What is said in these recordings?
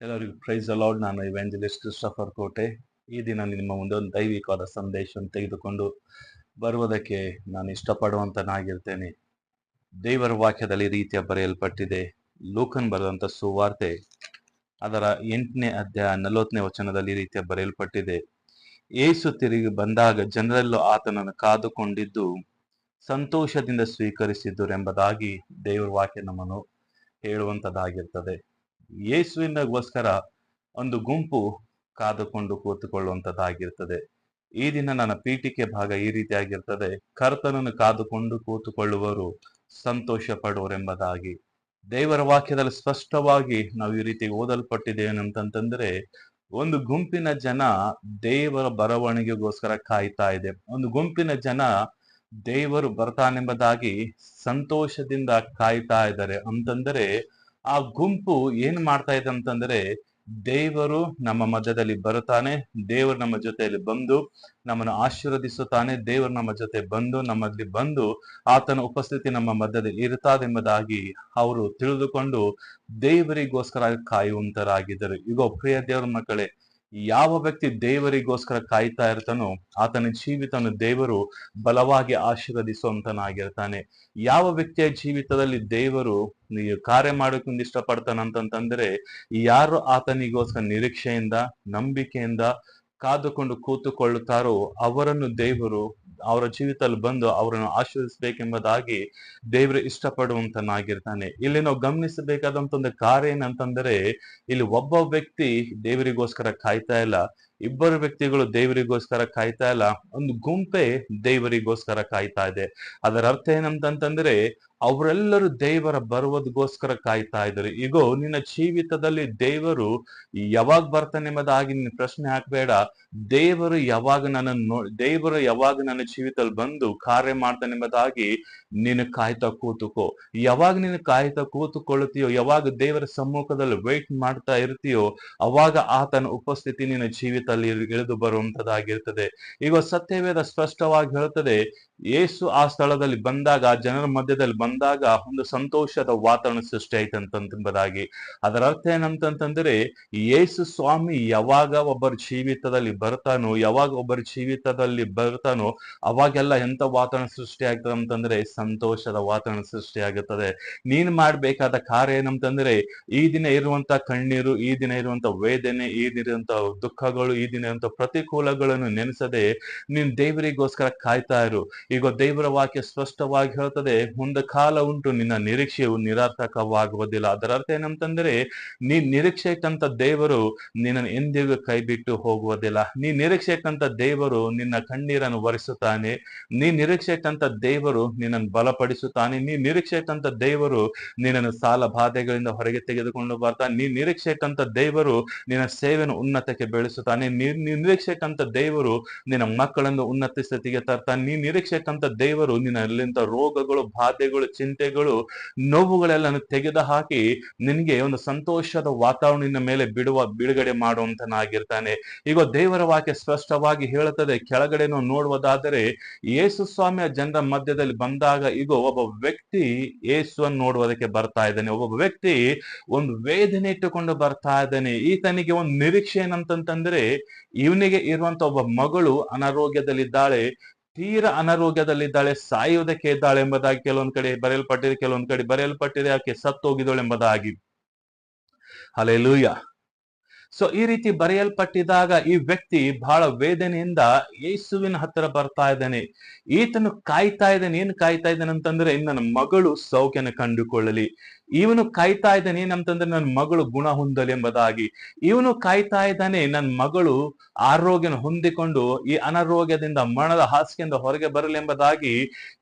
ಎಲ್ಲರಿಗೂ price allowed ನಾನು ಇವೆಂಜಲಿಸ್ಟ್ Christopher ಕೋಟೆ. ಈ ದಿನ ನಿಮ್ಮ ಮುಂದೆ ಒಂದು ದೈವಿಕವಾದ ಸಂದೇಶವನ್ನು ತೆಗೆದುಕೊಂಡು ಬರುವುದಕ್ಕೆ ನಾನು ಇಷ್ಟಪಡುವಂತನಾಗಿರ್ತೇನೆ. ದೇವರ ವಾಕ್ಯದಲ್ಲಿ ರೀತಿಯ ಬರೆಯಲ್ಪಟ್ಟಿದೆ. ಲೂಕನ್ ಬರೆದಂಥ ಸುವಾರ್ತೆ ಅದರ ಎಂಟನೇ ಅಧ್ಯಾಯ ನಲವತ್ತನೇ ವಚನದಲ್ಲಿ ರೀತಿಯ ಬರೆಯಲ್ಪಟ್ಟಿದೆ. ಏಸು ತಿರುಗಿ ಬಂದಾಗ ಜನರಲ್ಲೂ ಆತನನ್ನು ಕಾದುಕೊಂಡಿದ್ದು ಸಂತೋಷದಿಂದ ಸ್ವೀಕರಿಸಿದ್ದುರೆಂಬುದಾಗಿ ದೇವರ ವಾಕ್ಯ ನಮ್ಮನ್ನು ಹೇಳುವಂತದ್ದಾಗಿರ್ತದೆ. ಯೇಸುವಿನಗೋಸ್ಕರ ಒಂದು ಗುಂಪು ಕಾದುಕೊಂಡು ಕೂತುಕೊಳ್ಳುವಂಥದ್ದಾಗಿರ್ತದೆ. ಈ ದಿನ ನನ್ನ ಪೀಠಿಕೆ ಭಾಗ ಈ ರೀತಿಯಾಗಿರ್ತದೆ. ಕರ್ತನನ್ನು ಕಾದುಕೊಂಡು ಕೂತುಕೊಳ್ಳುವರು ಸಂತೋಷ ಪಡುವರೆಂಬುದಾಗಿ ದೇವರ ವಾಕ್ಯದಲ್ಲಿ ಸ್ಪಷ್ಟವಾಗಿ ನಾವು ಈ ರೀತಿ ಓದಲ್ಪಟ್ಟಿದ್ದೇವೆ ಅಂತಂತಂದ್ರೆ, ಒಂದು ಗುಂಪಿನ ಜನ ದೇವರ ಬರವಣಿಗೆಗೋಸ್ಕರ ಕಾಯ್ತಾ ಇದೆ. ಒಂದು ಗುಂಪಿನ ಜನ ದೇವರು ಬರ್ತಾನೆಂಬುದಾಗಿ ಸಂತೋಷದಿಂದ ಕಾಯ್ತಾ ಇದ್ದಾರೆ. ಅಂತಂದ್ರೆ ಆ ಗುಂಪು ಏನ್ ಮಾಡ್ತಾ ಇದೆ ಅಂತಂದ್ರೆ ದೇವರು ನಮ್ಮ ಮಧ್ಯದಲ್ಲಿ ಬರುತ್ತಾನೆ, ದೇವರು ನಮ್ಮ ಜೊತೆಯಲ್ಲಿ ಬಂದು ನಮ್ಮನ್ನು ಆಶೀರ್ವದಿಸುತ್ತಾನೆ, ದೇವರು ನಮ್ಮ ಜೊತೆ ಬಂದು ನಮ್ಮಲ್ಲಿ ಬಂದು ಆತನ ಉಪಸ್ಥಿತಿ ನಮ್ಮ ಮಧ್ಯದಲ್ಲಿ ಇರುತ್ತಾದೆಂಬುದಾಗಿ ಅವರು ತಿಳಿದುಕೊಂಡು ದೇವರಿಗೋಸ್ಕರ ಕಾಯುವಂತರಾಗಿದ್ದರು. ಈಗ ಪ್ರಿಯ ದೇವರ ಮಕ್ಕಳೇ ಯಾವ ವ್ಯಕ್ತಿ ದೇವರಿಗೋಸ್ಕರ ಕಾಯ್ತಾ ಇರ್ತಾನೋ ಆತನ ಜೀವಿತನ ದೇವರು ಬಲವಾಗಿ ಆಶೀರ್ವದಿಸುವಂತನಾಗಿರ್ತಾನೆ. ಯಾವ ವ್ಯಕ್ತಿಯ ಜೀವಿತದಲ್ಲಿ ದೇವರು ಕಾರ್ಯ ಮಾಡೋಕೊಂಡು ಇಷ್ಟಪಡ್ತಾನಂತಂದ್ರೆ ಯಾರು ಆತನಿಗೋಸ್ಕರ ನಿರೀಕ್ಷೆಯಿಂದ, ನಂಬಿಕೆಯಿಂದ ಕಾದುಕೊಂಡು ಕೂತುಕೊಳ್ಳುತ್ತಾರೋ ಅವರನ್ನು ದೇವರು ಅವರ ಜೀವಿತದಲ್ಲಿ ಬಂದು ಅವರನ್ನು ಆಶೀರ್ವಿಸಬೇಕೆಂಬುದಾಗಿ ದೇವರು ಇಷ್ಟಪಡುವಂತನಾಗಿರ್ತಾನೆ. ಇಲ್ಲಿ ನಾವು ಗಮನಿಸಬೇಕಾದಂತ ಒಂದು ಕಾರ್ಯ ಏನಂತಂದ್ರೆ, ಇಲ್ಲಿ ಒಬ್ಬ ವ್ಯಕ್ತಿ ದೇವರಿಗೋಸ್ಕರ ಕಾಯ್ತಾ ಇಲ್ಲ, ಇಬ್ಬರು ವ್ಯಕ್ತಿಗಳು ದೇವರಿಗೋಸ್ಕರ ಕಾಯ್ತಾ ಇಲ್ಲ, ಒಂದು ಗುಂಪೆ ದೇವರಿಗೋಸ್ಕರ ಕಾಯ್ತಾ ಇದೆ. ಅದರ ಅರ್ಥ ಏನಂತಂತಂದ್ರೆ ಅವರೆಲ್ಲರೂ ದೇವರ ಬರುವುದಕ್ಕೋಸ್ಕರ ಕಾಯ್ತಾ ಇದ್ದಾರೆ. ಈಗ ನಿನ್ನ ಜೀವಿತದಲ್ಲಿ ದೇವರು ಯಾವಾಗ ಬರ್ತಾನೆ ಎಂಬುದಾಗಿ ನಿನ್ನ ಪ್ರಶ್ನೆ ಹಾಕಬೇಡ. ದೇವರು ಯಾವಾಗ ನನ್ನನ್ನು ದೇವರು ಯಾವಾಗ ನನ್ನ ಜೀವಿತದಲ್ಲಿ ಬಂದು ಕಾರ್ಯ ಮಾಡ್ತಾನೆ ಎಂಬುದಾಗಿ ನೀನು ಕಾಯ್ತಾ ಕೂತುಕೋ. ಯಾವಾಗ ನೀನು ಕಾಯ್ತಾ ಕೂತುಕೊಳ್ಳುತ್ತೀಯೋ, ಯಾವಾಗ ದೇವರ ಸಮ್ಮುಖದಲ್ಲಿ ವೇಟ್ ಮಾಡ್ತಾ ಇರ್ತೀಯೋ, ಅವಾಗ ಆತನ ಉಪಸ್ಥಿತಿ ನಿನ್ನ ಜೀವಿತದಲ್ಲಿ ಇಳಿದು ಬರುವಂತದಾಗಿರ್ತದೆ ಈಗ ಸತ್ಯವೇದ ಸ್ಪಷ್ಟವಾಗಿ ಹೇಳುತ್ತದೆ ಏಸು ಆ ಸ್ಥಳದಲ್ಲಿ ಬಂದಾಗ ಜನರ ಮಧ್ಯದಲ್ಲಿ ಬಂದಾಗ ಒಂದು ಸಂತೋಷದ ವಾತಾವರಣ ಸೃಷ್ಟಿ ಆಯ್ತು ಅಂತಂತಂಬುದಾಗಿ ಅದರ ಅರ್ಥ ಏನಂತಂತಂದ್ರೆ ಯೇಸು ಸ್ವಾಮಿ ಯಾವಾಗ ಒಬ್ಬರ ಜೀವಿತದಲ್ಲಿ ಬರ್ತಾನೋ, ಯಾವಾಗ ಒಬ್ಬರ ಜೀವಿತದಲ್ಲಿ ಬರ್ತಾನೋ, ಅವಾಗೆಲ್ಲ ಎಂತ ವಾತಾವರಣ ಸೃಷ್ಟಿ ಆಗ್ತದೆ ಅಂತಂದ್ರೆ, ಸಂತೋಷದ ವಾತಾವರಣ ಸೃಷ್ಟಿ ಆಗುತ್ತದೆ. ನೀನ್ ಮಾಡ್ಬೇಕಾದ ಕಾರ್ಯ ಏನಂತಂದ್ರೆ, ಈ ದಿನ ಇರುವಂತ ಕಣ್ಣೀರು, ಈ ದಿನ ಇರುವಂತ ವೇದನೆ, ಈ ದಿನ ಇರುವಂತ ದುಃಖಗಳು, ಈ ದಿನ ಇರುವಂತ ಪ್ರತಿಕೂಲಗಳನ್ನು ನೆನೆಸದೆ ನೀನ್ ದೇವರಿಗೋಸ್ಕರ ಕಾಯ್ತಾ ಇರು. ಈಗ ದೇವರ ವಾಕ್ಯ ಸ್ಪಷ್ಟವಾಗಿ ಹೇಳ್ತದೆ ಕಾಲ ಉಂಟು, ನಿನ್ನ ನಿರೀಕ್ಷೆಯು ನಿರಾರ್ಥಕವಾಗುವುದಿಲ್ಲ. ಅದರ ಅರ್ಥ ಏನಂತಂದ್ರೆ, ನೀ ನಿರೀಕ್ಷೆ ಇಟ್ಟಂತ ದೇವರು ನಿನ್ನನ್ನು ಎಂದಿಗೂ ಕೈ ಬಿಟ್ಟು ಹೋಗುವುದಿಲ್ಲ. ನೀ ನಿರೀಕ್ಷೆ ಇಟ್ಟಂತ ದೇವರು ನಿನ್ನ ಕಣ್ಣೀರನ್ನು ಒರೆಸುತ್ತಾನೆ. ನೀ ನಿರೀಕ್ಷೆ ಇಟ್ಟಂತ ದೇವರು ನಿನ್ನನ್ನು ಬಲಪಡಿಸುತ್ತಾನೆ. ನೀ ನಿರೀಕ್ಷೆ ಇಟ್ಟಂತ ದೇವರು ನಿನ್ನನ್ನು ಸಾಲ ಬಾಧೆಗಳಿಂದ ಹೊರಗೆ ತೆಗೆದುಕೊಂಡು ಬರ್ತಾನೆ. ನೀ ನಿರೀಕ್ಷೆ ಇಟ್ಟಂತ ದೇವರು ನಿನ್ನ ಸೇವೆಯನ್ನು ಉನ್ನತಕ್ಕೆ ಬೆಳೆಸುತ್ತಾನೆ. ನೀ ನಿರೀಕ್ಷೆ ಇಟ್ಟಂತ ದೇವರು ನಿನ್ನ ಮಕ್ಕಳನ್ನು ಉನ್ನತ ಸ್ಥಿತಿಗೆ ತರ್ತಾನೆ. ನೀ ನಿರೀಕ್ಷೆ ಇಟ್ಟಂತ ದೇವರು ನಿನ್ನಲ್ಲಿಂತ ರೋಗಗಳು, ಬಾಧೆಗಳು, ಚಿಂತೆಗಳು ನೋವುಗಳೆಲ್ಲ ತೆಗೆದು ಹಾಕಿ ನಿನಗೆ ಒಂದು ಸಂತೋಷದ ವಾತಾವರಣ ಮೇಲೆ ಬಿಡುವ, ಬಿಡುಗಡೆ ಮಾಡುವಂತನಾಗಿರ್ತಾನೆ. ಈಗ ದೇವರ ವಾಕ್ಯ ಸ್ಪಷ್ಟವಾಗಿ ಹೇಳುತ್ತದೆ. ಕೆಳಗಡೆ ನೋಡುವುದಾದರೆ ಯೇಸು ಸ್ವಾಮಿಯ ಜನರ ಮಧ್ಯದಲ್ಲಿ ಬಂದಾಗ ಈಗ ಒಬ್ಬ ವ್ಯಕ್ತಿ ಯೇಸುವನ್ನು ನೋಡುವುದಕ್ಕೆ ಬರ್ತಾ ಇದ್ದಾನೆ. ಒಬ್ಬ ವ್ಯಕ್ತಿ ಒಂದು ವೇದನೆ ಇಟ್ಟುಕೊಂಡು ಬರ್ತಾ ಇದ್ದಾನೆ. ಈತನಿಗೆ ಒಂದು ನಿರೀಕ್ಷೆ ಏನಂತಂತಂದ್ರೆ, ಇವನಿಗೆ ಇರುವಂತ ಒಬ್ಬ ಮಗಳು ಅನಾರೋಗ್ಯದಲ್ಲಿದ್ದಾಳೆ. ತೀರ ಅನಾರೋಗ್ಯದಲ್ಲಿದ್ದಾಳೆ, ಸಾಯುವುದಕ್ಕೆ ಇದ್ದಾಳೆ ಎಂಬುದಾಗಿ ಕೆಲವೊಂದು ಕಡೆ ಬರೆಯಲ್ಪಟ್ಟಿದೆ, ಕೆಲವೊಂದು ಕಡೆ ಬರೆಯಲ್ಪಟ್ಟಿದೆ, ಆಕೆ ಸತ್ತೋಗಿದಳು ಎಂಬುದಾಗಿ. ಅಲೆಲೂಯ ಸೊ ಈ ರೀತಿ ಬರೆಯಲ್ಪಟ್ಟಿದಾಗ ಈ ವ್ಯಕ್ತಿ ಬಹಳ ವೇದನೆಯಿಂದ ಯೇಸುವಿನ ಹತ್ತಿರ ಬರ್ತಾ ಇದ್ದಾನೆ. ಈತನು ಕಾಯ್ತಾ ಇದ್ದಾನೆ, ಏನ್ ಕಾಯ್ತಾ ಇದ್ದಾನೆ ಅಂತಂದ್ರೆ ನನ್ನ ಮಗಳು ಸೌಖ್ಯನ ಕಂಡುಕೊಳ್ಳಲಿ. ಇವನು ಕಾಯ್ತಾ ಇದ್ದಾನೆ ಏನಂತಂದ್ರೆ ನನ್ನ ಮಗಳು ಗುಣ ಹೊಂದಲಿ ಎಂಬುದಾಗಿ. ಇವನು ಕಾಯ್ತಾ ಇದ್ದಾನೆ ನನ್ನ ಮಗಳು ಆರೋಗ್ಯನ ಹೊಂದಿಕೊಂಡು ಈ ಅನಾರೋಗ್ಯದಿಂದ ಮರಣದ ಹಾಸಿಗೆಯಿಂದ ಹೊರಗೆ ಬರಲಿ ಎಂಬುದಾಗಿ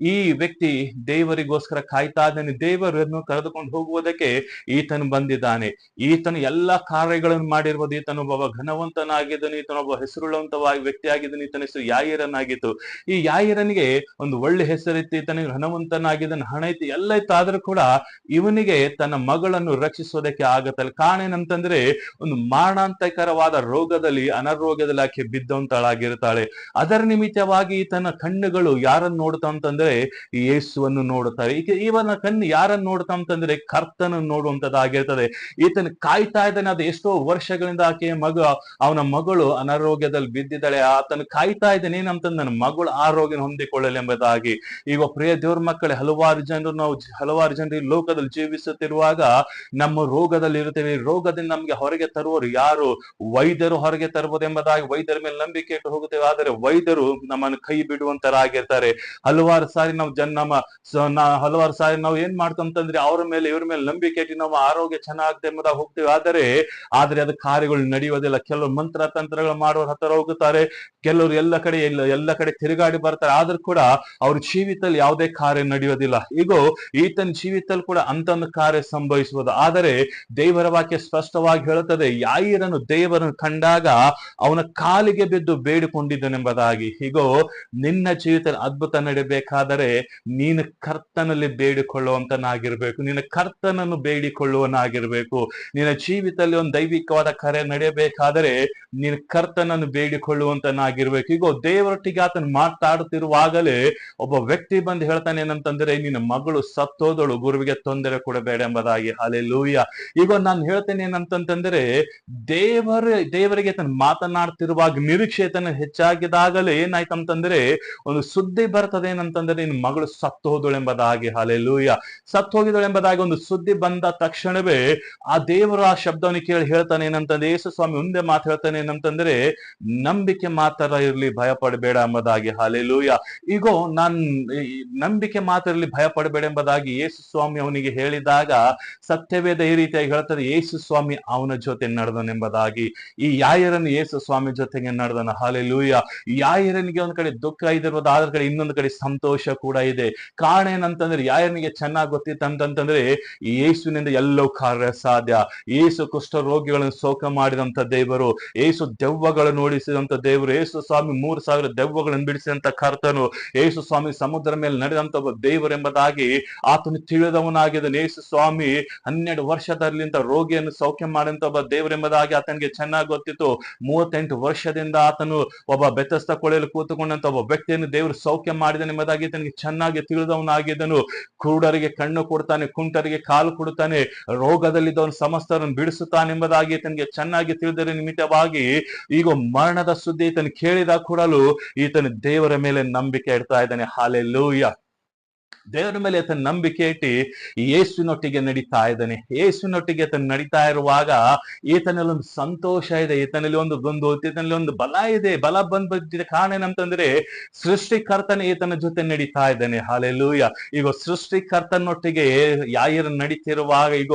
ಈ ವ್ಯಕ್ತಿ ದೇವರಿಗೋಸ್ಕರ ಕಾಯ್ತಾ ಇದ್ದಾನೆ. ದೇವರನ್ನು ಕರೆದುಕೊಂಡು ಹೋಗುವುದಕ್ಕೆ ಈತನು ಬಂದಿದ್ದಾನೆ. ಈತನು ಎಲ್ಲಾ ಕಾರ್ಯಗಳನ್ನು ಮಾಡಿರುವುದು ಈತನು ಒಬ್ಬ ಘನವಂತನಾಗಿದ್ದನು ಈತನೊಬ್ಬ ಹೆಸರುಳ್ಳಂತವಾಗಿ ವ್ಯಕ್ತಿ ಆಗಿದ್ದನು ಈತನ ಹೆಸರು ಯಾಯಿರನಾಗಿತ್ತು. ಈ ಯಾಯಿರನಿಗೆ ಒಂದು ಒಳ್ಳೆ ಹೆಸರಿತ್ತು. ಈತನಿಗೆ ಘನವಂತನಾಗಿದ್ದನು, ಹಣ ಇತ್ತು, ಎಲ್ಲ ಇತ್ತು. ಆದ್ರೂ ಕೂಡ ಇವನಿಗೆ ತನ್ನ ಮಗಳನ್ನು ರಕ್ಷಿಸೋದಕ್ಕೆ ಆಗತ್ತಲ್ಲ ಕಾರಣ ಏನಂತಂದ್ರೆ, ಒಂದು ಮಾರಣಾಂತಕರವಾದ ರೋಗದಲ್ಲಿ, ಅನಾರೋಗ್ಯದಲ್ಲಿ ಆಕೆ ಬಿದ್ದಂತಳಾಗಿರ್ತಾಳೆ ಅದರ ನಿಮಿತ್ತವಾಗಿ ತನ್ನ ಕಣ್ಣುಗಳು ಯಾರನ್ನು ನೋಡ್ತಾ ಅಂತಂದ್ರೆ, ಯೇಸುವನ್ನು ನೋಡುತ್ತಾರೆ. ಈಗ ಇವನ ಕಣ್ಣು ಯಾರನ್ನು ನೋಡ್ತಾ ಅಂತಂದ್ರೆ, ಕರ್ತನನ್ನು ನೋಡುವಂತದ್ದಾಗಿರ್ತದೆ ಈತನ ಕಾಯ್ತಾ ಇದ್ದಾನೆ, ಅದು ಎಷ್ಟೋ ವರ್ಷಗಳಿಂದ ಆಕೆಯ ಮಗ, ಅವನ ಮಗಳು ಅನಾರೋಗ್ಯದಲ್ಲಿ ಬಿದ್ದಿದ್ದಾಳೆ. ಆತನ ಕಾಯ್ತಾ ಇದ್ದಾನೆ, ಏನಂತಂದ್ರೆ, ನನ್ನ ಮಗಳು ಆರೋಗ್ಯ ಹೊಂದಿಕೊಳ್ಳಲಿ ಎಂಬುದಾಗಿ. ಈಗ ಪ್ರಿಯ ದೇವ್ರ ಮಕ್ಕಳೇ, ಹಲವಾರು ಜನರು ನಾವು, ಹಲವಾರು ಜನರು ಲೋಕದಲ್ಲಿ ಲೋಕದಲ್ಲಿ ಜೀವಿಸುತ್ತಿರುವಾಗ ನಮ್ಮ ರೋಗದಲ್ಲಿ ಇರುತ್ತೇವೆ ರೋಗದಿಂದ ನಮ್ಗೆ ಹೊರಗೆ ತರುವವರು ಯಾರು? ವೈದ್ಯರು ಹೊರಗೆ ತರುವುದೆಂಬುದಾಗಿ ವೈದ್ಯರ ಮೇಲೆ ನಂಬಿಕೆ ಇಟ್ಟು ಹೋಗುತ್ತೇವೆ. ಆದರೆ ವೈದ್ಯರು ನಮ್ಮನ್ನು ಕೈ ಬಿಡುವಂತರಾಗಿರ್ತಾರೆ. ಹಲವಾರು ಸಾರಿ ನಾವು ಜನ ನಮ್ಮ ಹಲವಾರು ಸಾರಿ ನಾವು ಏನ್ ಮಾಡ್ತಂತಂದ್ರೆ ಅವ್ರ ಮೇಲೆ, ಇವ್ರ ಮೇಲೆ ನಂಬಿಕೆ ಇಟ್ಟು ನಾವು ಆರೋಗ್ಯ ಚೆನ್ನಾಗುತ್ತೆ ಎಂಬುದಾಗಿ ಹೋಗ್ತೇವೆ. ಆದರೆ, ಆದ್ರೆ ಅದು ಕಾರ್ಯಗಳು ನಡೆಯುವುದಿಲ್ಲ. ಕೆಲವು ಮಂತ್ರ, ತಂತ್ರಗಳು ಮಾಡುವವರ ಹತ್ತಿರ ಹೋಗುತ್ತಾರೆ. ಕೆಲವರು ಎಲ್ಲ ಕಡೆ, ಎಲ್ಲ ಎಲ್ಲ ಕಡೆ ತಿರುಗಾಡಿ ಬರ್ತಾರೆ. ಆದ್ರೂ ಕೂಡ ಅವ್ರ ಜೀವಿತದಲ್ಲಿ ಯಾವುದೇ ಕಾರ್ಯ ನಡೆಯೋದಿಲ್ಲ ಈಗ, ಈತನ ಜೀವಿತದಲ್ಲಿ ಕೂಡ ಅಂತೊಂದು ಕಾರ್ಯ ಸಂಭವಿಸುವುದು. ಆದರೆ ದೇವರ ವಾಕ್ಯ ಸ್ಪಷ್ಟವಾಗಿ ಹೇಳುತ್ತದೆ, ಯಾಯಿರನು ದೇವರನ್ನು ಕಂಡಾಗ ಅವನ ಕಾಲಿಗೆ ಬಿದ್ದು ಬೇಡಿಕೊಂಡಿದ್ದನೆಂಬುದಾಗಿ. ಹೀಗೋ, ನಿನ್ನ ಜೀವಿತ ಅದ್ಭುತ ನಡೀಬೇಕಾದರೆ ನೀನು ಕರ್ತನಲ್ಲಿ ಬೇಡಿಕೊಳ್ಳುವಂತನಾಗಿರ್ಬೇಕು. ನಿನ್ನ ಕರ್ತನನ್ನು ಬೇಡಿಕೊಳ್ಳುವನಾಗಿರ್ಬೇಕು. ನಿನ್ನ ಜೀವಿತದಲ್ಲಿ ಒಂದು ದೈವಿಕವಾದ ಕಾರ್ಯ ನಡೆಯಬೇಕಾದರೆ ನೀನು ಕರ್ತನನ್ನು ಬೇಡಿಕೊಳ್ಳುವಂತನಾಗಿರ್ಬೇಕು. ಹೀಗೋ, ದೇವರೊಟ್ಟಿಗೆ ಆತನ ಮಾತಾಡುತ್ತಿರುವಾಗಲೇ ಒಬ್ಬ ವ್ಯಕ್ತಿ ಬಂದು ಹೇಳ್ತಾನೆ, ಏನಂತಂದ್ರೆ, ನಿನ್ನ ಮಗಳು ಸತ್ತೋದಳು, ಗುರುವಿಗೆ ತೊಂದರೆ ಕೊಡಬೇಡ ಎಂಬುದಾಗಿ. ಲೂಯ್ಯ ಈಗ ನಾನು ಹೇಳ್ತೇನೆ ಏನಂತಂತಂದ್ರೆ, ದೇವರ, ದೇವರಿಗೆ ತನ್ನ ಮಾತನಾಡ್ತಿರುವಾಗ ನಿರೀಕ್ಷೆ ತನ್ನ ಹೆಚ್ಚಾಗಿದಾಗಲೇ ಏನಾಯ್ತಂತಂದ್ರೆ, ಒಂದು ಸುದ್ದಿ ಬರ್ತದೆ ಏನಂತಂದ್ರೆ, ನಿನ್ನ ಮಗಳು ಸತ್ತು ಹೋದಳು ಎಂಬುದಾಗಿ. ಹಾಲೆಲೂಯ ಸತ್ತು ಹೋಗಿದಳು ಎಂಬುದಾಗಿ ಒಂದು ಸುದ್ದಿ ಬಂದ ತಕ್ಷಣವೇ ಆ ದೇವರ ಆ ಶಬ್ದವನ್ನು ಕೇಳಿ ಹೇಳ್ತಾನೆ ಏನಂತಂದ್ರೆ ಯೇಸು ಸ್ವಾಮಿ ಮುಂದೆ ಮಾತು ಹೇಳ್ತಾನೆ ಏನಂತಂದ್ರೆ, ನಂಬಿಕೆ ಮಾತ್ರ ಇರ್ಲಿ ಭಯ ಪಡಬೇಡ ಎಂಬುದಾಗಿ. ಲೂಯ್ಯ ಈಗೋ, ನಾನ್ ನಂಬಿಕೆ ಮಾತ್ರ ಇರಲಿ ಭಯ ಪಡಬೇಡ ಎಂಬುದಾಗಿ ಯೇಸು ಸ್ವಾಮಿ ಅವನಿಗೆ ಹೇಳಿದಾಗ ಸತ್ಯವೇದ ಈ ರೀತಿಯಾಗಿ ಹೇಳ್ತಾರೆ, ಯೇಸು ಸ್ವಾಮಿ ಅವನ ಜೊತೆ ನಡೆದನೆಂಬುದಾಗಿ. ಈ ಯಾಯರನ್ನು ಯೇಸು ಸ್ವಾಮಿ ಜೊತೆಗೆ ನಡೆದನ. ಹಾಲೆಲೂಯ. ಯಾಯರನಿಗೆ ಒಂದ್ ಕಡೆ ದುಃಖ ಇದಿರ್ಬೋದು ಆದ್ರ ಕಡೆ ಇನ್ನೊಂದು ಕಡೆ ಸಂತೋಷ ಕೂಡ ಇದೆ. ಕಾರಣ ಏನಂತಂದ್ರೆ ಯಾಯರನಿಗೆ ಚೆನ್ನಾಗಿ ಗೊತ್ತಿತ್ತು ಈ ಯೇಸುವಿನಿಂದ ಎಲ್ಲವೂ ಕಾರ್ಯ ಸಾಧ್ಯ. ಯೇಸು ಕುಷ್ಠ ರೋಗಿಗಳನ್ನು ಶೋಕ ಮಾಡಿದಂತ ದೇವರು, ಯೇಸು ದೆವ್ವಗಳನ್ನು ಓಡಿಸಿದಂತ ದೇವರು, ಯೇಸು ಸ್ವಾಮಿ ಮೂರು ಸಾವಿರ ದೆವ್ವಗಳನ್ನು ಬಿಡಿಸಿದಂತ ಕರ್ತನು, ಯೇಸು ಸ್ವಾಮಿ ಸಮುದ್ರ ಮೇಲೆ ನಡೆದಂತ ಒಬ್ಬ ದೇವರೆಂಬುದಾಗಿ ಆತನು ತಿಳಿದವನಾಗಿದ್ದಾನೆ. ಯೇಸು ಸ್ವಾಮಿ ಹನ್ನೆರಡು ವರ್ಷದಲ್ಲಿಂತ ರೋಗಿಯನ್ನು ಸೌಖ್ಯ ಮಾಡಿದಂತ ಒಬ್ಬ ದೇವರೆಂಬುದಾಗಿ ಆತನಿಗೆ ಚೆನ್ನಾಗಿ ಗೊತ್ತಿತ್ತು. ಮೂವತ್ತೆಂಟು ವರ್ಷದಿಂದ ಆತನು ಒಬ್ಬ ಬೆತ್ತಸ್ತ ಕೊಳೆಯಲ್ಲಿ ಕೂತುಕೊಂಡಂತ ಒಬ್ಬ ವ್ಯಕ್ತಿಯನ್ನು ದೇವರು ಸೌಖ್ಯ ಮಾಡಿದನು ಎಂಬುದಾಗಿ ಆತನಿಗೆ ಚೆನ್ನಾಗಿ ತಿಳಿದವನಾಗಿದ್ದನು. ಕುರುಡರಿಗೆ ಕಣ್ಣು ಕೊಡ್ತಾನೆ, ಕುಂಟರಿಗೆ ಕಾಲು ಕೊಡುತ್ತಾನೆ, ರೋಗದಲ್ಲಿದ್ದವನು ಸಮಸ್ತರನ್ನು ಬಿಡಿಸುತ್ತಾನೆ ಎಂಬುದಾಗಿ ತನಗೆ ಚೆನ್ನಾಗಿ ತಿಳಿದರೆ ನಿಮಿತ್ತವಾಗಿ ಈಗ ಮರಣದ ಸುದ್ದಿ ಈತನು ಕೇಳಿದ ಕೂಡಲು ಈತನು ದೇವರ ಮೇಲೆ ನಂಬಿಕೆ ಇಡ್ತಾ ಇದ್ದಾನೆ. ಹಾಲೆಲ್ಲೂಯ ದೇವರ ಮೇಲೆ ಆತನ ನಂಬಿಕೆ ಇಟ್ಟು ಯೇಸುವಿನೊಟ್ಟಿಗೆ ನಡೀತಾ ಇದ್ದಾನೆ. ಯೇಸುವಿನೊಟ್ಟಿಗೆ ಆತನ ನಡೀತಾ ಇರುವಾಗ ಈತನಲ್ಲಿ ಒಂದು ಸಂತೋಷ ಇದೆ. ಈತನಲ್ಲಿ ಒಂದು ಒಂದು ಈತನಲ್ಲಿ ಒಂದು ಬಲ ಇದೆ. ಬಲ ಬಂದ್ ಬಂದಿದೆ ಕಾರಣ ಏನಂತಂದ್ರೆ ಸೃಷ್ಟಿಕರ್ತನ ಈತನ ಜೊತೆ ನಡೀತಾ ಇದ್ದಾನೆ. ಹಾಲೆಲ್ಲೂಯ ಈಗ ಸೃಷ್ಟಿಕರ್ತನೊಟ್ಟಿಗೆ ಯಾಯರು ನಡೀತಿರುವಾಗ ಈಗ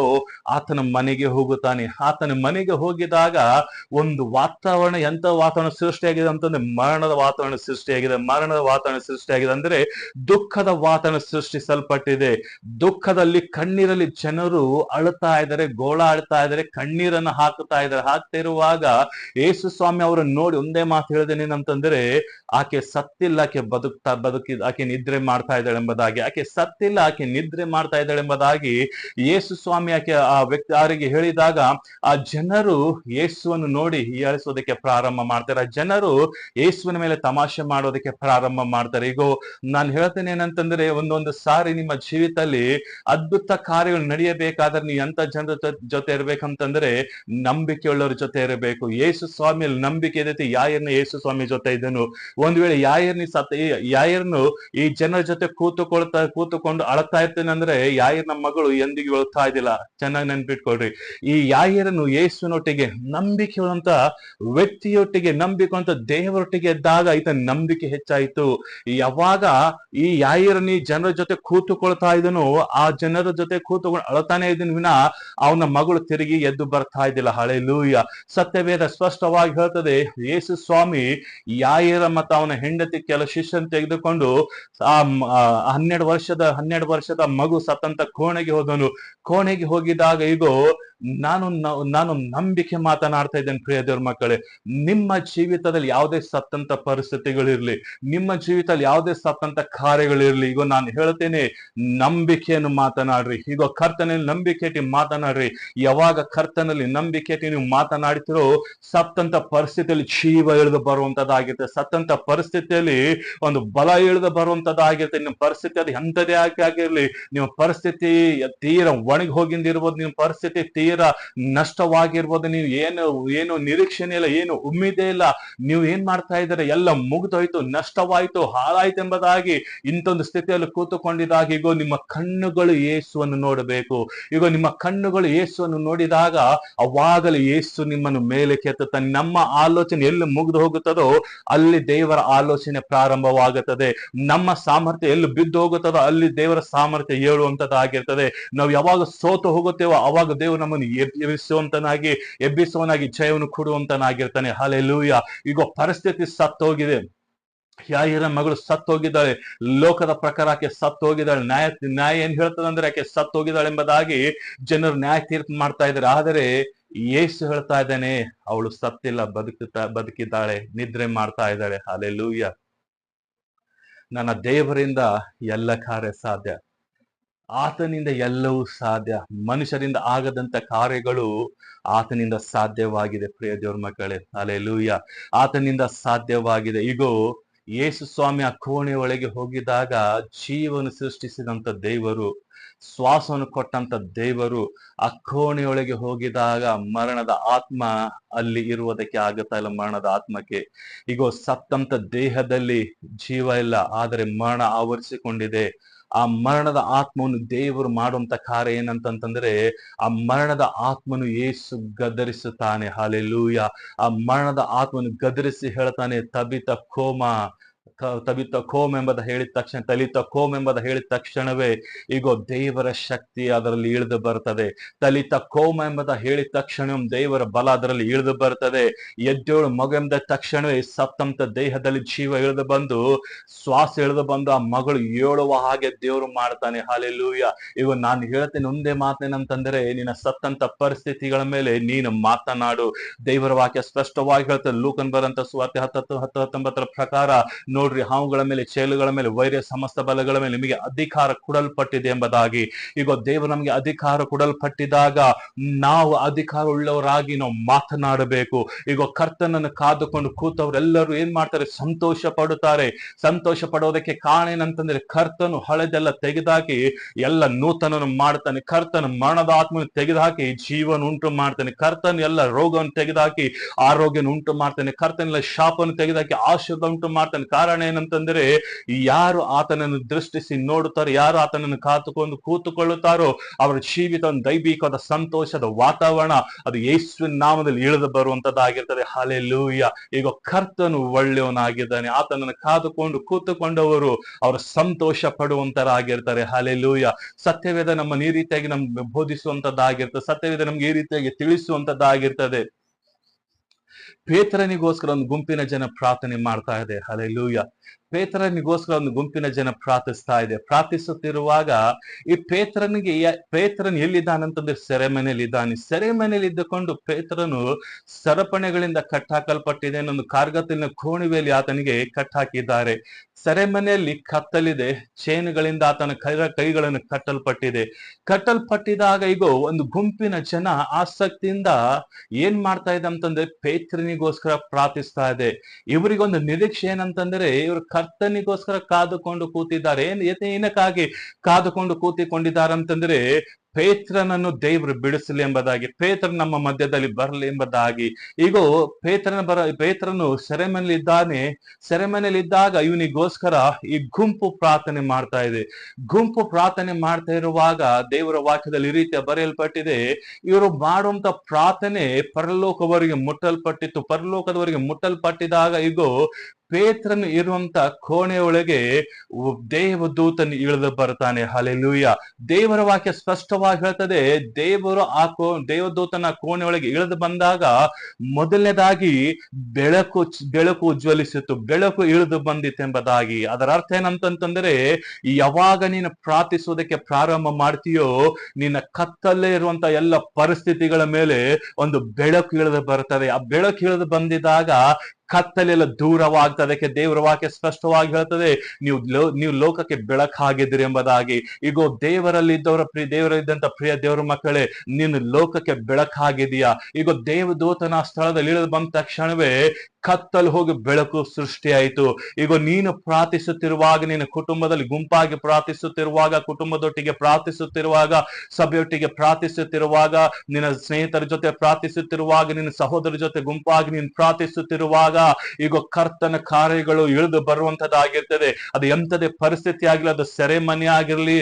ಆತನ ಮನೆಗೆ ಹೋಗುತ್ತಾನೆ. ಆತನ ಮನೆಗೆ ಹೋಗಿದಾಗ ಒಂದು ವಾತಾವರಣ ಎಂತ ವಾತಾವರಣ ಸೃಷ್ಟಿಯಾಗಿದೆ ಅಂತಂದ್ರೆ ಮರಣದ ವಾತಾವರಣ ಸೃಷ್ಟಿಯಾಗಿದೆ. ಮರಣದ ವಾತಾವರಣ ಸೃಷ್ಟಿಯಾಗಿದೆ ಅಂದ್ರೆ ದುಃಖದ ವಾತಾವರಣ ಸೃಷ್ಟಿಸಲ್ಪಟ್ಟಿದೆ. ದುಃಖದಲ್ಲಿ ಕಣ್ಣೀರಲ್ಲಿ ಜನರು ಅಳುತ್ತಾ ಇದ್ದಾರೆ, ಗೋಳ ಆಳ್ತಾ ಇದ್ದಾರೆ, ಕಣ್ಣೀರನ್ನು ಹಾಕುತ್ತಾ ಇದ್ದಾರೆ. ಹಾಕ್ತಿರುವಾಗ ಯೇಸು ಸ್ವಾಮಿ ಅವರನ್ನು ನೋಡಿ ಒಂದೇ ಮಾತು ಹೇಳಿದೇನೆ ಏನಂತಂದ್ರೆ ಆಕೆ ಸತ್ತಿಲ್ಲ, ಆಕೆ ಬದುಕ್ತಾ ಬದುಕಿದ ಆಕೆ ನಿದ್ರೆ ಮಾಡ್ತಾ ಇದ್ದಾಳೆ ಎಂಬುದಾಗಿ. ಆಕೆ ಸತ್ತಿಲ್ಲ, ಆಕೆ ನಿದ್ರೆ ಮಾಡ್ತಾ ಇದ್ದಾಳೆ ಎಂಬುದಾಗಿ ಯೇಸು ಸ್ವಾಮಿ ಆಕೆ ಆ ವ್ಯಕ್ತಿ ಅವರಿಗೆ ಹೇಳಿದಾಗ ಆ ಜನರು ಯೇಸುವನ್ನು ನೋಡಿ ಹೀಯಾಳಿಸೋದಕ್ಕೆ ಪ್ರಾರಂಭ ಮಾಡ್ತಾರೆ. ಜನರು ಯೇಸುವಿನ ಮೇಲೆ ತಮಾಷೆ ಮಾಡೋದಕ್ಕೆ ಪ್ರಾರಂಭ ಮಾಡ್ತಾರೆ. ಈಗ ನಾನು ಹೇಳ್ತೇನೆ ಏನಂತಂದ್ರೆ ಒಂದೊಂದು ಸಾರಿ ನಿಮ್ಮ ಜೀವಿತದಲ್ಲಿ ಅದ್ಭುತ ಕಾರ್ಯಗಳು ನಡೆಯಬೇಕಾದ್ರೆ ನೀವು ಎಂತ ಜನರ ಜೊತೆ ಇರ್ಬೇಕಂತಂದ್ರೆ ನಂಬಿಕೆಯುಳ್ಳವ್ರ ಜೊತೆ ಇರಬೇಕು. ಯೇಸು ಸ್ವಾಮಿಯಲ್ಲಿ ನಂಬಿಕೆ ಇದೈತಿ ಯಾಯರ್ನ ಯೇಸು ಸ್ವಾಮಿ ಜೊತೆ ಇದ್ದನು. ಒಂದ್ ವೇಳೆ ಯಾಯರ್ನಿ ಸತ್ತ ಈ ಯಾಯರ್ನು ಈ ಜನರ ಜೊತೆ ಕೂತುಕೊಳ್ತಾ, ಕೂತುಕೊಂಡು ಅಳತಾ ಇರ್ತೇನೆ ಅಂದ್ರೆ ಯಾಯರ್ನ ಮಗಳು ಎಂದಿಗೂ ಅಳ್ತಾ ಇದಿಲ್ಲ ಚೆನ್ನಾಗಿ ನೆನ್ಪಿಟ್ಕೊಳ್ರಿ. ಈ ಯಾಯರನ್ನು ಯೇಸುನೊಟ್ಟಿಗೆ ನಂಬಿಕೆ ಉಳ್ಳಂತ ವ್ಯಕ್ತಿಯೊಟ್ಟಿಗೆ ನಂಬಿಕೊಂತ ದೇವರೊಟ್ಟಿಗೆ ಇದ್ದಾಗ ಈತ ನಂಬಿಕೆ ಹೆಚ್ಚಾಯಿತು. ಯಾವಾಗ ಈ ಯಾಯರನ್ನ ಜನರ ಜೊತೆ ಕೂತುಕೊಳ್ತಾ ಇದನು ಆ ಜನರ ಜೊತೆ ಕೂತುಕೊಂಡು ಅಳತಾನೆ ಇದ್ದನು ವಿನ, ಅವನ ಮಗಳು ತಿರುಗಿ ಎದ್ದು ಬರ್ತಾ ಇದ್ದಿಲ್ಲ. ಹಳೆಲೂಯ ಸತ್ಯವೇದ ಸ್ಪಷ್ಟವಾಗಿ ಹೇಳ್ತದೆ, ಯೇಸು ಸ್ವಾಮಿ, ಯಾಯರ ಮತ್ತ ಅವನ ಹೆಂಡತಿ ಕೆಲ ಶಿಷ್ಯನ್ ತೆಗೆದುಕೊಂಡು, ಆ ಹನ್ನೆರಡು ವರ್ಷದ ಹನ್ನೆರಡು ವರ್ಷದ ಮಗು ಸತ್ತಂತ ಕೋಣೆಗೆ ಹೋದನು. ಕೋಣೆಗೆ ಹೋಗಿದಾಗ ಈಗ ನಾನು ನಾನು ನಂಬಿಕೆ ಮಾತನಾಡ್ತಾ ಇದ್ದೇನೆ ಪ್ರಿಯ ದೇವ್ರ ಮಕ್ಕಳೇ. ನಿಮ್ಮ ಜೀವಿತದಲ್ಲಿ ಯಾವುದೇ ಸತ್ತಂತ ಪರಿಸ್ಥಿತಿಗಳಿರ್ಲಿ, ನಿಮ್ಮ ಜೀವಿತದಲ್ಲಿ ಯಾವುದೇ ಸತ್ತಂತ ಕಾರ್ಯಗಳಿರ್ಲಿ ಈಗ ನಾನು ಹೇಳ್ತೇನೆ, ನಂಬಿಕೆಯನ್ನು ಮಾತನಾಡ್ರಿ. ಈಗ ಕರ್ತನಲ್ಲಿ ನಂಬಿಕೆ ಮಾತನಾಡ್ರಿ. ಯಾವಾಗ ಕರ್ತನಲ್ಲಿ ನಂಬಿಕೆ ನೀವು ಮಾತನಾಡ್ತಿರೋ, ಸತ್ತಂತ ಪರಿಸ್ಥಿತಿಯಲ್ಲಿ ಜೀವ ಇಳಿದು ಬರುವಂತದ್ದಾಗಿರುತ್ತೆ. ಸತ್ತಂತ ಪರಿಸ್ಥಿತಿಯಲ್ಲಿ ಒಂದು ಬಲ ಇಳಿದು ಬರುವಂತದ್ದಾಗಿರುತ್ತೆ. ನಿಮ್ಮ ಪರಿಸ್ಥಿತಿ ಅದು ಎಂಥದೇ ಆಗಿ ಆಗಿರ್ಲಿ, ನಿಮ್ಮ ಪರಿಸ್ಥಿತಿ ತೀರ ಒಣಗಿ ಹೋಗಿಂದಿರ್ಬೋದು, ನಿಮ್ಮ ಪರಿಸ್ಥಿತಿ ತೀರ ನಷ್ಟವಾಗಿರ್ಬೋದು, ನೀವು ಏನು ಏನು ನಿರೀಕ್ಷಣೆ ಇಲ್ಲ, ಏನು ಉಮ್ಮಿದೆ ಇಲ್ಲ, ನೀವು ಏನ್ ಮಾಡ್ತಾ ಇದ್ದಾರೆ? ಎಲ್ಲ ಮುಗ್ದೋಯ್ತು, ನಷ್ಟವಾಯ್ತು, ಹಾಳಾಯ್ತು ಎಂಬುದಾಗಿ ಇಂಥೊಂದು ಸ್ಥಿತಿಯಲ್ಲಿ ಕೂತುಕೊಂಡಿದಾಗ ಈಗ ನಿಮ್ಮ ಕಣ್ಣುಗಳು ಯೇಸುವನ್ನು ನೋಡಬೇಕು. ಈಗ ನಿಮ್ಮ ಕಣ್ಣುಗಳು ಯೇಸುವನ್ನು ನೋಡಿದಾಗ ಅವಾಗಲೇ ಯೇಸು ನಿಮ್ಮನ್ನು ಮೇಲೆ ಕೆತ್ತುತ್ತಾನೆ ನಮ್ಮ ಆಲೋಚನೆ ಎಲ್ಲಿ ಮುಗಿದು ಹೋಗುತ್ತದೋ, ಅಲ್ಲಿ ದೇವರ ಆಲೋಚನೆ ಪ್ರಾರಂಭವಾಗುತ್ತದೆ. ನಮ್ಮ ಸಾಮರ್ಥ್ಯ ಎಲ್ಲಿ ಬಿದ್ದು ಹೋಗುತ್ತದೋ, ಅಲ್ಲಿ ದೇವರ ಸಾಮರ್ಥ್ಯ ಹೇಳುವಂತದ್ದಾಗಿರ್ತದೆ ನಾವು ಯಾವಾಗ ಸೋತು ಹೋಗುತ್ತೇವೋ, ಅವಾಗ ದೇವರು ನಮ್ಮನ್ನು ಎಬ್ಬಿಸುವಂತನಾಗಿ ಎಬ್ಬಿಸುವನಾಗಿ ಜಯವನ್ನು ಕೊಡುವಂತನಾಗಿರ್ತಾನೆ. ಹಲೆಲೂಯ ಈಗ ಪರಿಸ್ಥಿತಿ ಸತ್ತೋಗಿದೆ. ಯಾಯಿರ ಮಗಳು ಸತ್ತೋಗಿದ್ದಾಳೆ. ಲೋಕದ ಪ್ರಕಾರ ಆಕೆ ಸತ್ತೋಗಿದ್ದಾಳೆ. ನ್ಯಾಯ ನ್ಯಾಯ ಏನ್ ಹೇಳ್ತದಂದ್ರೆ ಆಕೆ ಸತ್ತೋಗಿದ್ದಾಳೆ ಎಂಬುದಾಗಿ ಜನರು ನ್ಯಾಯ ತೀರ್ಪು ಮಾಡ್ತಾ ಇದ್ದಾರೆ. ಆದರೆ ಏಸು ಹೇಳ್ತಾ ಇದ್ದಾನೆ, ಅವಳು ಸತ್ತಿಲ್ಲ, ಬದುಕುತ್ತಾ, ಬದುಕಿದ್ದಾಳೆ, ನಿದ್ರೆ ಮಾಡ್ತಾ ಇದ್ದಾಳೆ. ಹಾಲೆಲೂಯ ನನ್ನ ದೇವರಿಂದ ಎಲ್ಲ ಕಾರ್ಯ ಸಾಧ್ಯ. ಆತನಿಂದ ಎಲ್ಲವೂ ಸಾಧ್ಯ. ಮನುಷ್ಯರಿಂದ ಆಗದಂತ ಕಾರ್ಯಗಳು ಆತನಿಂದ ಸಾಧ್ಯವಾಗಿದೆ, ಪ್ರಿಯ ದೇವ್ರ ಮಕ್ಕಳೇ. ಅಲೆಲೂಯ ಆತನಿಂದ ಸಾಧ್ಯವಾಗಿದೆ. ಇಗೋ, ಯೇಸು ಸ್ವಾಮಿ ಆ ಕೋಣೆ ಒಳಗೆ ಹೋಗಿದಾಗ ಜೀವನ ಸೃಷ್ಟಿಸಿದಂತ ದೇವರು, ಶ್ವಾಸವನ್ನು ಕೊಟ್ಟಂತ ದೇವರು ಆ ಕೋಣೆಯೊಳಗೆ ಹೋಗಿದಾಗ ಮರಣದ ಆತ್ಮ ಅಲ್ಲಿ ಇರುವುದಕ್ಕೆ ಆಗುತ್ತಾ ಇಲ್ಲ ಮರಣದ ಆತ್ಮಕ್ಕೆ. ಈಗ ಸತ್ತಂತ ದೇಹದಲ್ಲಿ ಜೀವ ಇಲ್ಲ, ಆದರೆ ಮರಣ ಆವರಿಸಿಕೊಂಡಿದೆ. ಆ ಮರಣದ ಆತ್ಮವನ್ನು ದೇವರು ಮಾಡುವಂತ ಕಾರ್ಯ ಏನಂತಂತಂದ್ರೆ, ಆ ಮರಣದ ಆತ್ಮನು ಏಸು ಗದರಿಸುತ್ತಾನೆ. ಹಾಲೆಲೂಯ ಆ ಮರಣದ ಆತ್ಮನು ಗದರಿಸಿ ಹೇಳ್ತಾನೆ, ತಬಿತ ಕೋಮ. ತಬಿತ ಕೋಮ್ ಎಂಬುದ ಹೇಳಿದ ತಕ್ಷಣ, ತಲಿತ ಕೋಮ್ ಎಂಬುದ ಹೇಳಿದ ತಕ್ಷಣವೇ ಈಗ ದೇವರ ಶಕ್ತಿ ಅದರಲ್ಲಿ ಇಳಿದು ಬರ್ತದೆ. ತಲಿತ ಕೋಮ್ ಎಂಬುದ ಹೇಳಿದ ತಕ್ಷಣ ದೇವರ ಬಲ ಅದರಲ್ಲಿ ಇಳಿದು ಬರ್ತದೆ. ಎದ್ದೇಳು ಮಗು ಎಂಬ ತಕ್ಷಣವೇ ಸಪ್ತಂತ ದೇಹದಲ್ಲಿ ಜೀವ ಇಳಿದು ಬಂದು, ಶ್ವಾಸ ಇಳಿದು ಬಂದು ಆ ಮಗಳು ಏಳುವ ಹಾಗೆ ದೇವರು ಮಾಡ್ತಾನೆ. ಹಾಲೆಲ್ಲೂಯ್ಯ ಇವ ನಾನು ಹೇಳ್ತೇನೆ ಒಂದೇ ಮಾತೇನಂತಂದ್ರೆ, ನಿನ್ನ ಸತ್ತಂತ ಪರಿಸ್ಥಿತಿಗಳ ಮೇಲೆ ನೀನು ಮಾತನಾಡು. ದೇವರ ವಾಕ್ಯ ಸ್ಪಷ್ಟವಾಗಿ ಹೇಳ್ತದೆ. ಲೂಕನ್ ಬರಂತ ಸ್ವಾತಿ ಹತ್ತು ಹತ್ತು ಹತ್ತೊಂಬತ್ತರ ಪ್ರಕಾರ ನೋಡ್ರಿ, ಹಾವುಗಳ ಮೇಲೆ ಚೇಲುಗಳ ಮೇಲೆ, ವೈರ್ಯ ಸಮಸ್ತ ಬಲಗಳ ಮೇಲೆ ನಿಮಗೆ ಅಧಿಕಾರ ಕೊಡಲ್ಪಟ್ಟಿದೆ ಎಂಬುದಾಗಿ. ಈಗ ದೇವರು ನಮಗೆ ಅಧಿಕಾರ ಕೊಡಲ್ಪಟ್ಟಿದಾಗ ನಾವು ಅಧಿಕಾರ ಉಳ್ಳವರಾಗಿ ನಾವು ಮಾತನಾಡಬೇಕು. ಈಗ ಕರ್ತನನ್ನು ಕಾದುಕೊಂಡು ಕೂತವರೆಲ್ಲರೂ ಏನ್ ಮಾಡ್ತಾರೆ? ಸಂತೋಷ ಪಡುತ್ತಾರೆ. ಸಂತೋಷ ಪಡೋದಕ್ಕೆ ಕಾರಣ ಏನಂತಂದ್ರೆ, ಕರ್ತನು ಹಳೆದೆಲ್ಲ ತೆಗೆದಾಕಿ ಎಲ್ಲ ನೂತನನ್ನು ಮಾಡ್ತಾನೆ. ಕರ್ತನ ಮರಣದ ಆತ್ಮನ ತೆಗೆದುಹಾಕಿ ಜೀವನ ಉಂಟು ಮಾಡ್ತಾನೆ. ಕರ್ತನ ಎಲ್ಲ ರೋಗವನ್ನು ತೆಗೆದುಹಾಕಿ ಆರೋಗ್ಯನ ಉಂಟು ಮಾಡ್ತಾನೆ. ಕರ್ತನೆಲ್ಲ ಶಾಪವನ್ನು ತೆಗೆದುಹಾಕಿ ಆಶೀರ್ವಾದ ಉಂಟು ಮಾಡ್ತಾನೆ. ಕಾರಣ ಏನಂತಂದ್ರೆ ಯಾರು ಆತನನ್ನು ದೃಷ್ಟಿಸಿ ನೋಡುತ್ತಾರೆ, ಯಾರು ಆತನನ್ನು ಕಾತುಕೊಂಡು ಕೂತುಕೊಳ್ಳುತ್ತಾರೋ, ಅವರ ಜೀವಿತ ಒಂದು ದೈವಿಕವಾದ ಸಂತೋಷದ ವಾತಾವರಣ, ಅದು ಯೇಸುವಿನ ನಾಮದಲ್ಲಿ ಇಳಿದು ಬರುವಂತದ್ದಾಗಿರ್ತದೆ. ಹಾಲೆಲೂಯ ಈಗ ಕರ್ತನು ಒಳ್ಳೆಯವನಾಗಿದ್ದಾನೆ. ಆತನನ್ನು ಕಾದುಕೊಂಡು ಕೂತುಕೊಂಡವರು ಅವರು ಸಂತೋಷ ಪಡುವಂತರಾಗಿರ್ತಾರೆ. ಹಾಲೆಲೂಯ ಸತ್ಯವೇದ ನಮ್ಮನ್ನು ಈ ರೀತಿಯಾಗಿ ನಮ್ಗೆ ಬೋಧಿಸುವಂತದ್ದಾಗಿರ್ತದೆ. ಸತ್ಯವೇದ ನಮ್ಗೆ ಈ ರೀತಿಯಾಗಿ ತಿಳಿಸುವಂತದ್ದಾಗಿರ್ತದೆ. ಪೇತ್ರನಿಗೋಸ್ಕರ ಒಂದು ಗುಂಪಿನ ಜನ ಪ್ರಾರ್ಥನೆ ಮಾಡ್ತಾ ಇದೆ. ಹಲೆಲೂಯ ಪೇತ್ರನಿಗೋಸ್ಕರ ಒಂದು ಗುಂಪಿನ ಜನ ಪ್ರಾರ್ಥಿಸ್ತಾ ಇದೆ. ಪ್ರಾರ್ಥಿಸುತ್ತಿರುವಾಗ ಈ ಪೇತ್ರನಿಗೆ ಪೇತ್ರನ್ ಎಲ್ಲಿದ್ದಾನಂತಂದ್ರೆ ಸೆರೆಮನೆಯಲ್ಲಿ ಇದ್ದಾನೆ ಸೆರೆಮನೆಯಲ್ಲಿ ಇದ್ದುಕೊಂಡು ಪೇತ್ರನು ಸರಪಣೆಗಳಿಂದ ಕಟ್ಟಾಕಲ್ಪಟ್ಟಿದೆ ಒಂದು ಕಾರ್ಗತಿನ ಕೋಣಿವೆಯಲ್ಲಿ ಆತನಿಗೆ ಕಟ್ಟಾಕಿದ್ದಾರೆ. ಸೆರೆಮನೆಯಲ್ಲಿ ಕತ್ತಲಿದೆ. ಚೇನುಗಳಿಂದ ಆತನ ಕೈ ಕೈಗಳನ್ನು ಕಟ್ಟಲ್ಪಟ್ಟಿದೆ. ಕಟ್ಟಲ್ಪಟ್ಟಿದಾಗ ಈಗ ಒಂದು ಗುಂಪಿನ ಜನ ಆಸಕ್ತಿಯಿಂದ ಏನ್ ಮಾಡ್ತಾ ಇದೆ ಅಂತಂದ್ರೆ ಪೇತ್ರನಿಗೋಸ್ಕರ ಪ್ರಾರ್ಥಿಸ್ತಾ ಇದೆ. ಇವರಿಗೊಂದು ನಿರೀಕ್ಷೆ ಏನಂತಂದ್ರೆ ಇವರು ಕರ್ತನಿಗೋಸ್ಕರ ಕಾದುಕೊಂಡು ಕೂತಿದ್ದಾರೆ. ಏನ್ ಏನಕ್ಕಾಗಿ ಕಾದುಕೊಂಡು ಕೂತಿಕೊಂಡಿದ್ದಾರೆ ಅಂತಂದ್ರೆ, ಪೇತ್ರನನ್ನು ದೇವರು ಬಿಡಿಸಲಿ ಎಂಬುದಾಗಿ ಪೇತ್ರ ನಮ್ಮ ಮಧ್ಯದಲ್ಲಿ ಬರಲಿ ಎಂಬುದಾಗಿ. ಈಗ, ಪೇತ್ರನ ಬರ ಪೇತ್ರನು ಸೆರೆಮನೆಯಲ್ಲಿ ಇದ್ದಾನೆ ಸೆರೆಮನೆಯಲ್ಲಿ ಇದ್ದಾಗ ಇವನಿಗೋಸ್ಕರ ಈ ಗುಂಪು ಪ್ರಾರ್ಥನೆ ಮಾಡ್ತಾ ಇದೆ. ಗುಂಪು ಪ್ರಾರ್ಥನೆ ಮಾಡ್ತಾ ಇರುವಾಗ ದೇವರ ವಾಕ್ಯದಲ್ಲಿ ಈ ರೀತಿಯ ಬರೆಯಲ್ಪಟ್ಟಿದೆ, ಇವರು ಮಾಡುವಂತ ಪ್ರಾರ್ಥನೆ ಪರಲೋಕವರೆಗೆ ಮುಟ್ಟಲ್ಪಟ್ಟಿತ್ತು. ಪರಲೋಕದವರೆಗೆ ಮುಟ್ಟಲ್ಪಟ್ಟಿದಾಗ, ಈಗ ಪೇತ್ರನು ಇರುವಂತ ಕೋಣೆಯೊಳಗೆ ಒಳಗೆ ದೇವದೂತನು ಇಳಿದು ಬರ್ತಾನೆ ಹಲೆಲೂಯ ದೇವರ ವಾಕ್ಯ ಸ್ಪಷ್ಟವಾಗಿ ಹೇಳ್ತದೆ, ದೇವರು ಆ ಕೋ, ದೇವದೂತನ ಕೋಣೆಯೊಳಗೆ ಇಳಿದು ಬಂದಾಗ ಮೊದಲನೇದಾಗಿ ಬೆಳಕು ಬೆಳಕು ಉಜ್ವಲಿಸಿತು ಬೆಳಕು ಇಳಿದು ಬಂದಿತೆಂಬುದಾಗಿ. ಅದರ ಅರ್ಥ ಏನಂತಂತಂದ್ರೆ, ಯಾವಾಗ ನೀನು ಪ್ರಾರ್ಥಿಸುವುದಕ್ಕೆ ಪ್ರಾರಂಭ ಮಾಡ್ತೀಯೋ, ನಿನ್ನ ಕತ್ತಲ್ಲೇ ಇರುವಂತ ಎಲ್ಲ ಪರಿಸ್ಥಿತಿಗಳ ಮೇಲೆ ಒಂದು ಬೆಳಕು ಇಳಿದು ಬರ್ತದೆ ಆ ಬೆಳಕು ಇಳಿದು ಬಂದಿದಾಗ ಕತ್ತಲೆಲ್ಲ ದೂರವಾಗ್ತದೆ, ಅದಕ್ಕೆ ದೇವರ ವಾಕ್ಯ ಸ್ಪಷ್ಟವಾಗಿ ಹೇಳ್ತದೆ, ನೀವು ನೀವು ಲೋಕಕ್ಕೆ ಬೆಳಕಾಗಿದ್ದೀರಿ ಎಂಬುದಾಗಿ ಈಗ ದೇವರಲ್ಲಿ ಇದ್ದವರ ಪ್ರಿಯ ದೇವರಲ್ಲಿದ್ದಂತ ಪ್ರಿಯ ದೇವರ ಮಕ್ಕಳೇ, ನೀನು ಲೋಕಕ್ಕೆ ಬೆಳಕಾಗಿದೀಯಾ ಈಗ ದೇವದೂತನ ಸ್ಥಳದಲ್ಲಿ ಇಳಿದು ಬಂದ ತಕ್ಷಣವೇ ಕತ್ತಲು ಹೋಗಿ ಬೆಳಕು ಸೃಷ್ಟಿಯಾಯಿತು ಈಗ ನೀನು ಪ್ರಾರ್ಥಿಸುತ್ತಿರುವಾಗ, ನಿನ್ನ ಕುಟುಂಬದಲ್ಲಿ ಗುಂಪಾಗಿ ಪ್ರಾರ್ಥಿಸುತ್ತಿರುವಾಗ, ಕುಟುಂಬದೊಟ್ಟಿಗೆ ಪ್ರಾರ್ಥಿಸುತ್ತಿರುವಾಗ, ಸಭೆಯೊಟ್ಟಿಗೆ ಪ್ರಾರ್ಥಿಸುತ್ತಿರುವಾಗ, ನಿನ್ನ ಸ್ನೇಹಿತರ ಜೊತೆ ಪ್ರಾರ್ಥಿಸುತ್ತಿರುವಾಗ, ನಿನ್ನ ಸಹೋದರ ಜೊತೆ ಗುಂಪಾಗಿ ನೀನು ಪ್ರಾರ್ಥಿಸುತ್ತಿರುವಾಗ ಈಗ ಕರ್ತನ ಕಾರ್ಯಗಳು ಇಳಿದು ಬರುವಂತದ್ದಾಗಿರ್ತದೆ ಅದು ಎಂಥದೇ ಪರಿಸ್ಥಿತಿ ಆಗಿರಲಿ ಅದು ಸೆರೆಮನೆ ಆಗಿರ್ಲಿ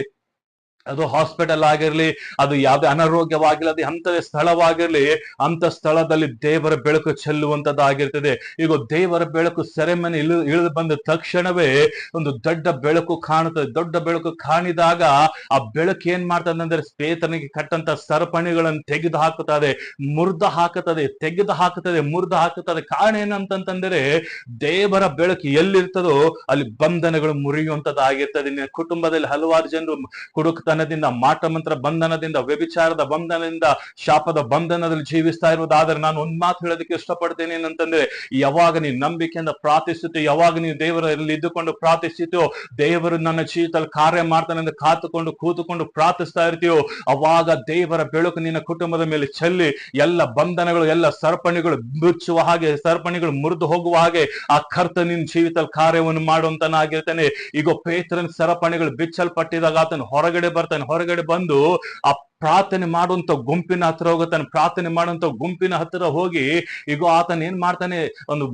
ಅದು ಹಾಸ್ಪಿಟಲ್ ಆಗಿರ್ಲಿ, ಅದು ಯಾವುದೇ ಅನಾರೋಗ್ಯವಾಗಿಲ್ಲ ಅದು ಎಂತದೇ ಸ್ಥಳವಾಗಿರ್ಲಿ ಅಂತ ಸ್ಥಳದಲ್ಲಿ ದೇವರ ಬೆಳಕು ಚೆಲ್ಲುವಂತದ್ದಾಗಿರ್ತದೆ ಈಗ ದೇವರ ಬೆಳಕು ಸೆರೆಮನೆ ಇಳಿ, ಇಳಿದು ಬಂದ ತಕ್ಷಣವೇ ಒಂದು ದೊಡ್ಡ ಬೆಳಕು ಕಾಣುತ್ತದೆ. ದೊಡ್ಡ ಬೆಳಕು ಕಾಣಿದಾಗ ಆ ಬೆಳಕು ಏನ್ ಮಾಡ್ತದೆ ಅಂದ್ರೆ ಸ್ಪೇತನಿಗೆ ಕಟ್ಟಂತ ಸರಪಣಿಗಳನ್ನು ತೆಗೆದು ಹಾಕುತ್ತದೆ, ಮುರಿದು ಹಾಕುತ್ತದೆ, ತೆಗೆದು ಹಾಕುತ್ತದೆ, ಮುರಿದು ಹಾಕುತ್ತದೆ. ಕಾರಣ ಏನಂತಂತಂದ್ರೆ, ದೇವರ ಬೆಳಕು ಎಲ್ಲಿರ್ತದೋ ಅಲ್ಲಿ ಬಂಧನಗಳು ಮುರಿಯುವಂತದ್ದಾಗಿರ್ತದೆ ಕುಟುಂಬದಲ್ಲಿ ಹಲವಾರು ಜನರು ಕುಡುಕತನದಿಂದ ಮಾಟ ಮಂತ್ರ ಬಂಧನದಿಂದ, ವ್ಯಭಿಚಾರದ ಬಂಧನದಿಂದ, ಶಾಪದ ಬಂಧನದಲ್ಲಿ ಜೀವಿಸ್ತಾ ಇರುವುದಾದ್ರೆ ನಾನು ಒಂದ್ ಮಾತು ಹೇಳೋದಕ್ಕೆ ಇಷ್ಟಪಡ್ತೇನೆ ಏನಂತಂದ್ರೆ, ಯಾವಾಗ ನೀನು ನಂಬಿಕೆಯಿಂದ ಪ್ರಾರ್ಥಿಸುತ್ತೋ ಯಾವಾಗ ನೀವು ದೇವರಲ್ಲಿ ಇದ್ದುಕೊಂಡು ಪ್ರಾರ್ಥಿಸುತ್ತೋ ದೇವರು ನನ್ನ ಜೀವಿತದಲ್ಲಿ ಕಾರ್ಯ ಮಾಡ್ತಾನೆ ಎಂದು ಕಾತುಕೊಂಡು, ಕೂತುಕೊಂಡು ಪ್ರಾರ್ಥಿಸ್ತಾ ಇರ್ತೀಯೋ, ಅವಾಗ ದೇವರ ಬೆಳಕು ನಿನ್ನ ಕುಟುಂಬದ ಮೇಲೆ ಚೆಲ್ಲಿ, ಎಲ್ಲ ಬಂಧನಗಳು, ಎಲ್ಲ ಸರ್ಪಣಿಗಳು ಮುಚ್ಚುವ ಹಾಗೆ, ಸರ್ಪಣಿಗಳು ಮುರಿದು ಹೋಗುವ ಹಾಗೆ, ಆ ಕರ್ತ ನಿನ್ನ ಜೀವಿತದಲ್ಲಿ ಕಾರ್ಯವನ್ನು ಮಾಡುವಂತನಾಗಿರ್ತಾನೆ. ಈಗ ಪೇತ್ರನ್ ಸರಪಣಿಗಳು ಬಿಚ್ಚಲ್ಪಟ್ಟಿದಾಗ ಆತನು ಹೊರಗಡೆ ಬರ್ತಾನೆ. ಹೊರಗಡೆ ಬಂದು ಆ ಪ್ರಾರ್ಥನೆ ಮಾಡುವಂತ ಗುಂಪಿನ ಹತ್ರ ಹೋಗುತ್ತಾನೆ. ಪ್ರಾರ್ಥನೆ ಮಾಡುವಂತ ಗುಂಪಿನ ಹತ್ತಿರ ಹೋಗಿ ಈಗ ಆತನ ಏನ್ ಮಾಡ್ತಾನೆ? ಒಂದು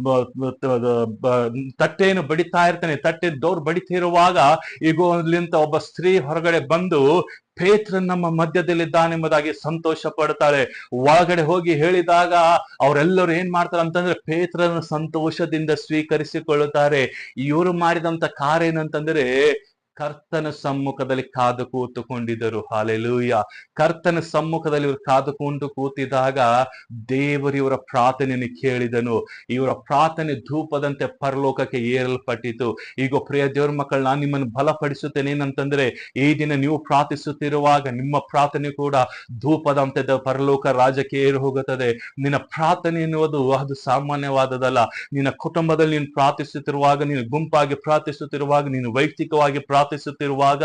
ತಟ್ಟೆಯನ್ನು ಬಡಿತಾ ಇರ್ತಾನೆ. ತಟ್ಟೆ ದೌರ್ ಬಡಿತಿರುವಾಗ ಈಗ ಅಲ್ಲಿಂತ ಒಬ್ಬ ಸ್ತ್ರೀ ಹೊರಗಡೆ ಬಂದು ಪೇತ್ರ ನಮ್ಮ ಮಧ್ಯದಲ್ಲಿದ್ದಾನೆಂಬುದಾಗಿ ಸಂತೋಷ ಪಡ್ತಾಳೆ ಒಳಗಡೆ ಹೋಗಿ ಹೇಳಿದಾಗ ಅವರೆಲ್ಲರೂ ಏನ್ ಮಾಡ್ತಾರೆ ಅಂತಂದ್ರೆ ಪೇತ್ರನ ಸಂತೋಷದಿಂದ ಸ್ವೀಕರಿಸಿಕೊಳ್ಳುತ್ತಾರೆ. ಇವರು ಮಾಡಿದಂತ ಕಾರ್ಯ ಏನಂತಂದ್ರೆ ಕರ್ತನ ಸಮ್ಮುಖದಲ್ಲಿ ಕಾದು ಕೂತುಕೊಂಡಿದ್ದರು. ಹಾಲೆಲೂಯ. ಕರ್ತನ ಸಮ್ಮುಖದಲ್ಲಿ ಇವರು ಕಾದುಕೊಂಡು ಕೂತಿದಾಗ ದೇವರು ಇವರ ಪ್ರಾರ್ಥನೆಯನ್ನು ಕೇಳಿದನು. ಇವರ ಪ್ರಾರ್ಥನೆ ಧೂಪದಂತೆ ಪರಲೋಕಕ್ಕೆ ಏರಲ್ಪಟ್ಟಿತು. ಈಗ ಪ್ರಿಯ ದೇವ್ರ ಮಕ್ಕಳು, ನಾನು ನಿಮ್ಮನ್ನು ಬಲಪಡಿಸುತ್ತೇನೆ. ಏನಂತಂದ್ರೆ, ಈ ದಿನ ನೀವು ಪ್ರಾರ್ಥಿಸುತ್ತಿರುವಾಗ ನಿಮ್ಮ ಪ್ರಾರ್ಥನೆ ಕೂಡ ಧೂಪದಂತೆ ಪರಲೋಕ ರಾಜ್ಯಕ್ಕೆ ಏರು ಹೋಗುತ್ತದೆ ನಿನ್ನ ಪ್ರಾರ್ಥನೆ ಎನ್ನುವುದು ಅದು ಸಾಮಾನ್ಯವಾದದಲ್ಲ ನಿನ್ನ ಕುಟುಂಬದಲ್ಲಿ ನೀನು ಪ್ರಾರ್ಥಿಸುತ್ತಿರುವಾಗ, ನೀನು ಗುಂಪಾಗಿ ಪ್ರಾರ್ಥಿಸುತ್ತಿರುವಾಗ, ನೀನು ವೈಯಕ್ತಿಕವಾಗಿ ಪ್ರಾರ್ಥಿಸುತ್ತಿರುವಾಗ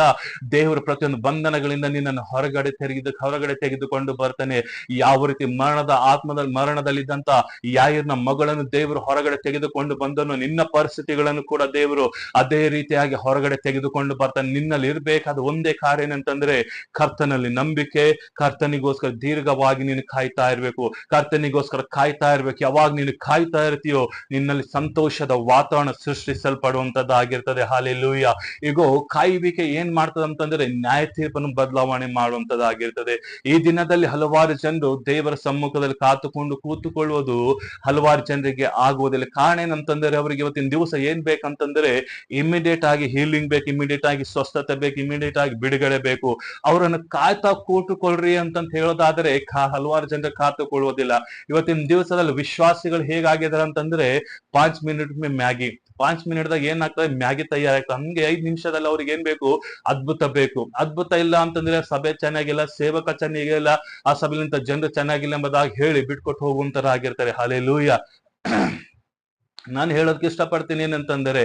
ದೇವರ ಪ್ರತಿಯೊಂದು ಬಂಧನಗಳಿಂದ ನಿನ್ನನ್ನು ಹೊರಗಡೆ ತೆಗೆದು ಹೊರಗಡೆ ತೆಗೆದುಕೊಂಡು ಬರ್ತಾನೆ. ಯಾವ ರೀತಿ ಮರಣದ ಆತ್ಮದ ಮರಣದಲ್ಲಿದ್ದಂತ ಯಾಯರ್ನ ಮಗಳನ್ನು ದೇವರು ಹೊರಗಡೆ ತೆಗೆದುಕೊಂಡು ಬಂದನು. ನಿನ್ನ ಪರಿಸ್ಥಿತಿಗಳನ್ನು ಕೂಡ ದೇವರು ಅದೇ ರೀತಿಯಾಗಿ ಹೊರಗಡೆ ತೆಗೆದುಕೊಂಡು ಬರ್ತಾನೆ. ನಿನ್ನಲ್ಲಿ ಇರಬೇಕಾದ ಒಂದೇ ಕಾರ್ಯ ಏನಂತಂದ್ರೆ ಕರ್ತನಲ್ಲಿ ನಂಬಿಕೆ, ಕರ್ತನಿಗೋಸ್ಕರ ದೀರ್ಘವಾಗಿ ನೀನು ಕಾಯ್ತಾ ಇರಬೇಕು. ಕರ್ತನಿಗೋಸ್ಕರ ಕಾಯ್ತಾ ಇರ್ಬೇಕು. ಯಾವಾಗ ನೀನು ಕಾಯ್ತಾ ಇರ್ತೀಯೋ ನಿನ್ನಲ್ಲಿ ಸಂತೋಷದ ವಾತಾವರಣ ಸೃಷ್ಟಿಸಲ್ಪಡುವಂತದ್ದಾಗಿರ್ತದೆ. ಲೂಯ್ಯ ಈಗ ಕಾಯುವಿಕೆ ಏನ್ ಮಾಡ್ತದೆ ಅಂತಂದ್ರೆ ನ್ಯಾಯ ತೀರ್ಪನ್ನು ಬದಲಾವಣೆ ಮಾಡುವಂತದ್ದಾಗಿರ್ತದೆ ಈ ದಿನದಲ್ಲಿ ಹಲವಾರು ಜನರು ದೇವರ ಸಮ್ಮುಖದಲ್ಲಿ ಕಾತುಕೊಂಡು ಕೂತುಕೊಳ್ಳುವುದು ಹಲವಾರು ಜನರಿಗೆ ಆಗುವುದಿಲ್ಲ. ಕಾರಣ ಏನಂತಂದ್ರೆ ಅವರಿಗೆ ಇವತ್ತಿನ ದಿವಸ ಏನ್ ಬೇಕಂತಂದ್ರೆ ಇಮಿಡಿಯೇಟ್ ಆಗಿ ಹೀಲಿಂಗ್ ಬೇಕು ಇಮಿಡಿಯೇಟ್ ಆಗಿ ಸ್ವಸ್ಥತೆ ಬೇಕು ಇಮಿಡಿಯೇಟ್ ಆಗಿ ಬಿಡುಗಡೆ ಬೇಕು. ಅವರನ್ನು ಕಾಯ್ತಾ ಕೂತುಕೊಳ್ರಿ ಅಂತಂತ ಹೇಳೋದಾದ್ರೆ ಹಲವಾರು ಜನರು ಕಾತುಕೊಳ್ಳುವುದಿಲ್ಲ. ಇವತ್ತಿನ ದಿವಸದಲ್ಲಿ ವಿಶ್ವಾಸಿಗಳು ಹೇಗಾಗಿದ್ದಾರೆ ಅಂತಂದ್ರೆ, ಪಾಂಚ್ ಮಿನಿಟ್ ಮ್ಯಾಗಿ. ಪಾಂಚ್ ಮಿನಿಟ್ದಾಗ ಏನಾಗ್ತದೆ? ಮ್ಯಾಗಿ ತಯಾರಾಗ್ತದೆ. ಹಂಗೆ ಐದ್ ನಿಮಿಷದಲ್ಲಿ ಅವ್ರಿಗೆ ಏನ್ ಬೇಕು? ಅದ್ಭುತ ಬೇಕು. ಅದ್ಭುತ ಇಲ್ಲ ಅಂತಂದ್ರೆ ಸಭೆ ಚೆನ್ನಾಗಿಲ್ಲ, ಸೇವಕ ಚೆನ್ನಾಗಿಲ್ಲ, ಆ ಸಭೆಲಿಂತ ಜನರು ಚೆನ್ನಾಗಿಲ್ಲ ಎಂಬುದಾಗಿ ಹೇಳಿ ಬಿಟ್ಕೊಟ್ಟು ಹೋಗುವಂತರ ಆಗಿರ್ತಾರೆ. ಹಾಲೆಲೂಯ ನಾನು ಹೇಳೋದಕ್ಕೆ ಇಷ್ಟಪಡ್ತೀನಿ ಏನಂತಂದರೆ,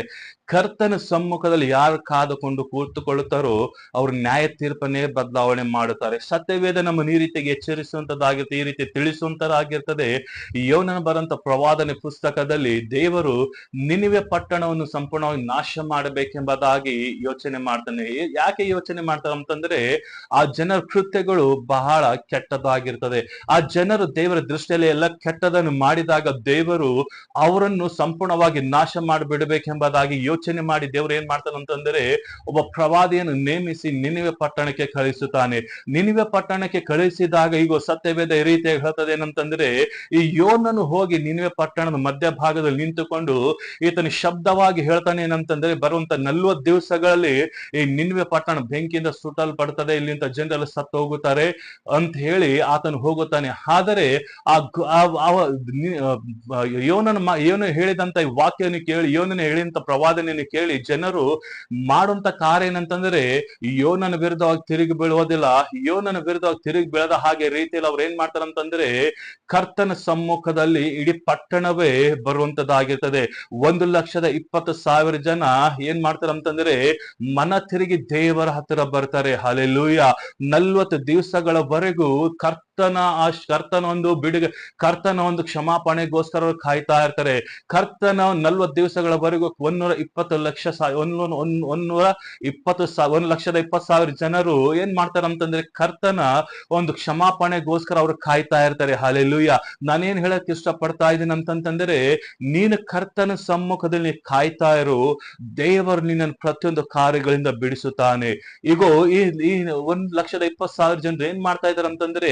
ಕರ್ತನ ಸಮ್ಮುಖದಲ್ಲಿ ಯಾರು ಕಾದುಕೊಂಡು ಕೂತುಕೊಳ್ಳುತ್ತಾರೋ ಅವ್ರ ನ್ಯಾಯ ತೀರ್ಪನ್ನೇ ಬದಲಾವಣೆ ಮಾಡುತ್ತಾರೆ. ಸತ್ಯವೇದ ನಮ್ಮ ಈ ರೀತಿಗೆ ಎಚ್ಚರಿಸುವಂತದ್ದಾಗಿರ್ತದೆ ಈ ರೀತಿ ತಿಳಿಸುವಂತರಾಗಿರ್ತದೆ. ಯೋನನ ಬರಂತ ಪ್ರವಾದನೆ ಪುಸ್ತಕದಲ್ಲಿ ದೇವರು ನಿನಿವೆ ಪಟ್ಟಣವನ್ನು ಸಂಪೂರ್ಣವಾಗಿ ನಾಶ ಮಾಡಬೇಕೆಂಬುದಾಗಿ ಯೋಚನೆ ಮಾಡ್ತಾನೆ. ಯಾಕೆ ಯೋಚನೆ ಮಾಡ್ತಾರೆ ಅಂತಂದ್ರೆ, ಆ ಜನರ ಕೃತ್ಯಗಳು ಬಹಳ ಕೆಟ್ಟದಾಗಿರ್ತದೆ ಆ ಜನರು ದೇವರ ದೃಷ್ಟಿಯಲ್ಲಿ ಎಲ್ಲ ಕೆಟ್ಟದನ್ನು ಮಾಡಿದಾಗ ದೇವರು ಅವರನ್ನು ಸಂಪೂರ್ಣವಾಗಿ ನಾಶ ಮಾಡಿಬಿಡಬೇಕೆಂಬುದಾಗಿ ಯೋಚನೆ ಮಾಡಿ ದೇವರು ಏನ್ ಮಾಡ್ತಾನೆ ಅಂತಂದ್ರೆ, ಒಬ್ಬ ಪ್ರವಾದಿಯನ್ನು ನೇಮಿಸಿ ನಿನಿವೆ ಪಟ್ಟಣಕ್ಕೆ ಕಳಿಸುತ್ತಾನೆ. ನಿನಿವೆ ಪಟ್ಟಣಕ್ಕೆ ಕಳಿಸಿದಾಗ ಈಗ ಸತ್ಯವೇದ ಈ ರೀತಿ ಹೇಳ್ತದೆ ಏನಂತಂದ್ರೆ, ಈ ಯೋನನು ಹೋಗಿ ನಿನಿವೆ ಪಟ್ಟಣದ ಮಧ್ಯಭಾಗದಲ್ಲಿ ನಿಂತುಕೊಂಡು ಈತನ ಶಬ್ದವಾಗಿ ಹೇಳ್ತಾನೆ ಏನಂತಂದ್ರೆ, ಬರುವಂತ ನಲ್ವತ್ತು ದಿವಸಗಳಲ್ಲಿ ಈ ನಿನ್ವೆ ಪಟ್ಟಣ ಬೆಂಕಿಯಿಂದ ಸುಟ್ಟಲ್ಪಡ್ತದೆ ಇಲ್ಲಿಂದ ಜನರೆಲ್ಲ ಸತ್ತು ಹೋಗುತ್ತಾರೆ ಅಂತ ಹೇಳಿ ಆತನು ಹೋಗುತ್ತಾನೆ. ಆದರೆ ಆ ಏನು ಯೋನನ ಮಾ- ಯೋನ ಹೇಳಿದಂತ ಈ ವಾಕ್ಯವನ್ನು ಕೇಳಿ, ಯೋನನ ಹೇಳಿದಂತ ಪ್ರವಾದನೆಯನ್ನು ಕೇಳಿ ಜನರು ಮಾಡುವಂತ ಕಾರ್ಯ ಏನಂತಂದ್ರೆ, ಯೋನನ ವಿರುದ್ಧವಾಗಿ ತಿರುಗಿ ಬೀಳುವುದಿಲ್ಲ. ಯೋನನ ವಿರುದ್ಧವಾಗಿ ತಿರುಗಿ ಬೀಳದ ಹಾಗೆ ರೀತಿಯಲ್ಲಿ ಅವ್ರು ಏನ್ ಮಾಡ್ತಾರಂತಂದ್ರೆ, ಕರ್ತನ ಸಮ್ಮುಖದಲ್ಲಿ ಇಡೀ ಪಟ್ಟಣವೇ ಬರುವಂತದ್ದಾಗಿರ್ತದೆ. ಒಂದು ಲಕ್ಷದ ಇಪ್ಪತ್ತು ಸಾವಿರ ಜನ ಏನ್ ಮಾಡ್ತಾರೆ ಅಂತಂದ್ರೆ ಮನ ತಿರುಗಿ ದೇವರ ಹತ್ತಿರ ಬರ್ತಾರೆ. ಹಲೆಲೂಯ ನಲ್ವತ್ತು ದಿವಸಗಳವರೆಗೂ ಕರ್ತನ ಆ ಕರ್ತನ ಒಂದು ಬಿಡುಗ, ಕರ್ತನ ಒಂದು ಕ್ಷಮಾಪಣೆಗೋಸ್ಕರ ಅವ್ರು ಕಾಯ್ತಾ ಇರ್ತಾರೆ. ಕರ್ತನ ನಲ್ವತ್ತು ದಿವಸಗಳವರೆಗೂ ಒಂದೂರ ಇಪ್ಪತ್ತು ಲಕ್ಷ ಒಂದು, ಒಂದ್ ಒಂದೂರ ಇಪ್ಪತ್ತು ಸಾವಿರ ಒಂದ್ ಲಕ್ಷದ ಇಪ್ಪತ್ತು ಸಾವಿರ ಜನರು ಏನ್ ಮಾಡ್ತಾರೆ ಅಂತಂದ್ರೆ ಕರ್ತನ ಒಂದು ಕ್ಷಮಾಪಣೆಗೋಸ್ಕರ ಅವ್ರು ಕಾಯ್ತಾ ಇರ್ತಾರೆ. ಹಾಲೆಲ್ಲೂಯ್ಯ ನಾನೇನ್ ಹೇಳಕ್ ಇಷ್ಟಪಡ್ತಾ ಇದ್ದೀನಿ ಅಂತಂತಂದ್ರೆ, ನೀನು ಕರ್ತನ ಸಮ್ಮುಖದಲ್ಲಿ ಕಾಯ್ತಾ ಇರು. ದೇವರು ನಿನ್ನನ್ನು ಪ್ರತಿಯೊಂದು ಕಾರ್ಯಗಳಿಂದ ಬಿಡಿಸುತ್ತಾನೆ. ಈಗ ಈ ಒಂದ್ ಲಕ್ಷದ ಇಪ್ಪತ್ತು ಸಾವಿರ ಜನರು ಏನ್ ಮಾಡ್ತಾ ಇದಾರೆ ಅಂತಂದ್ರೆ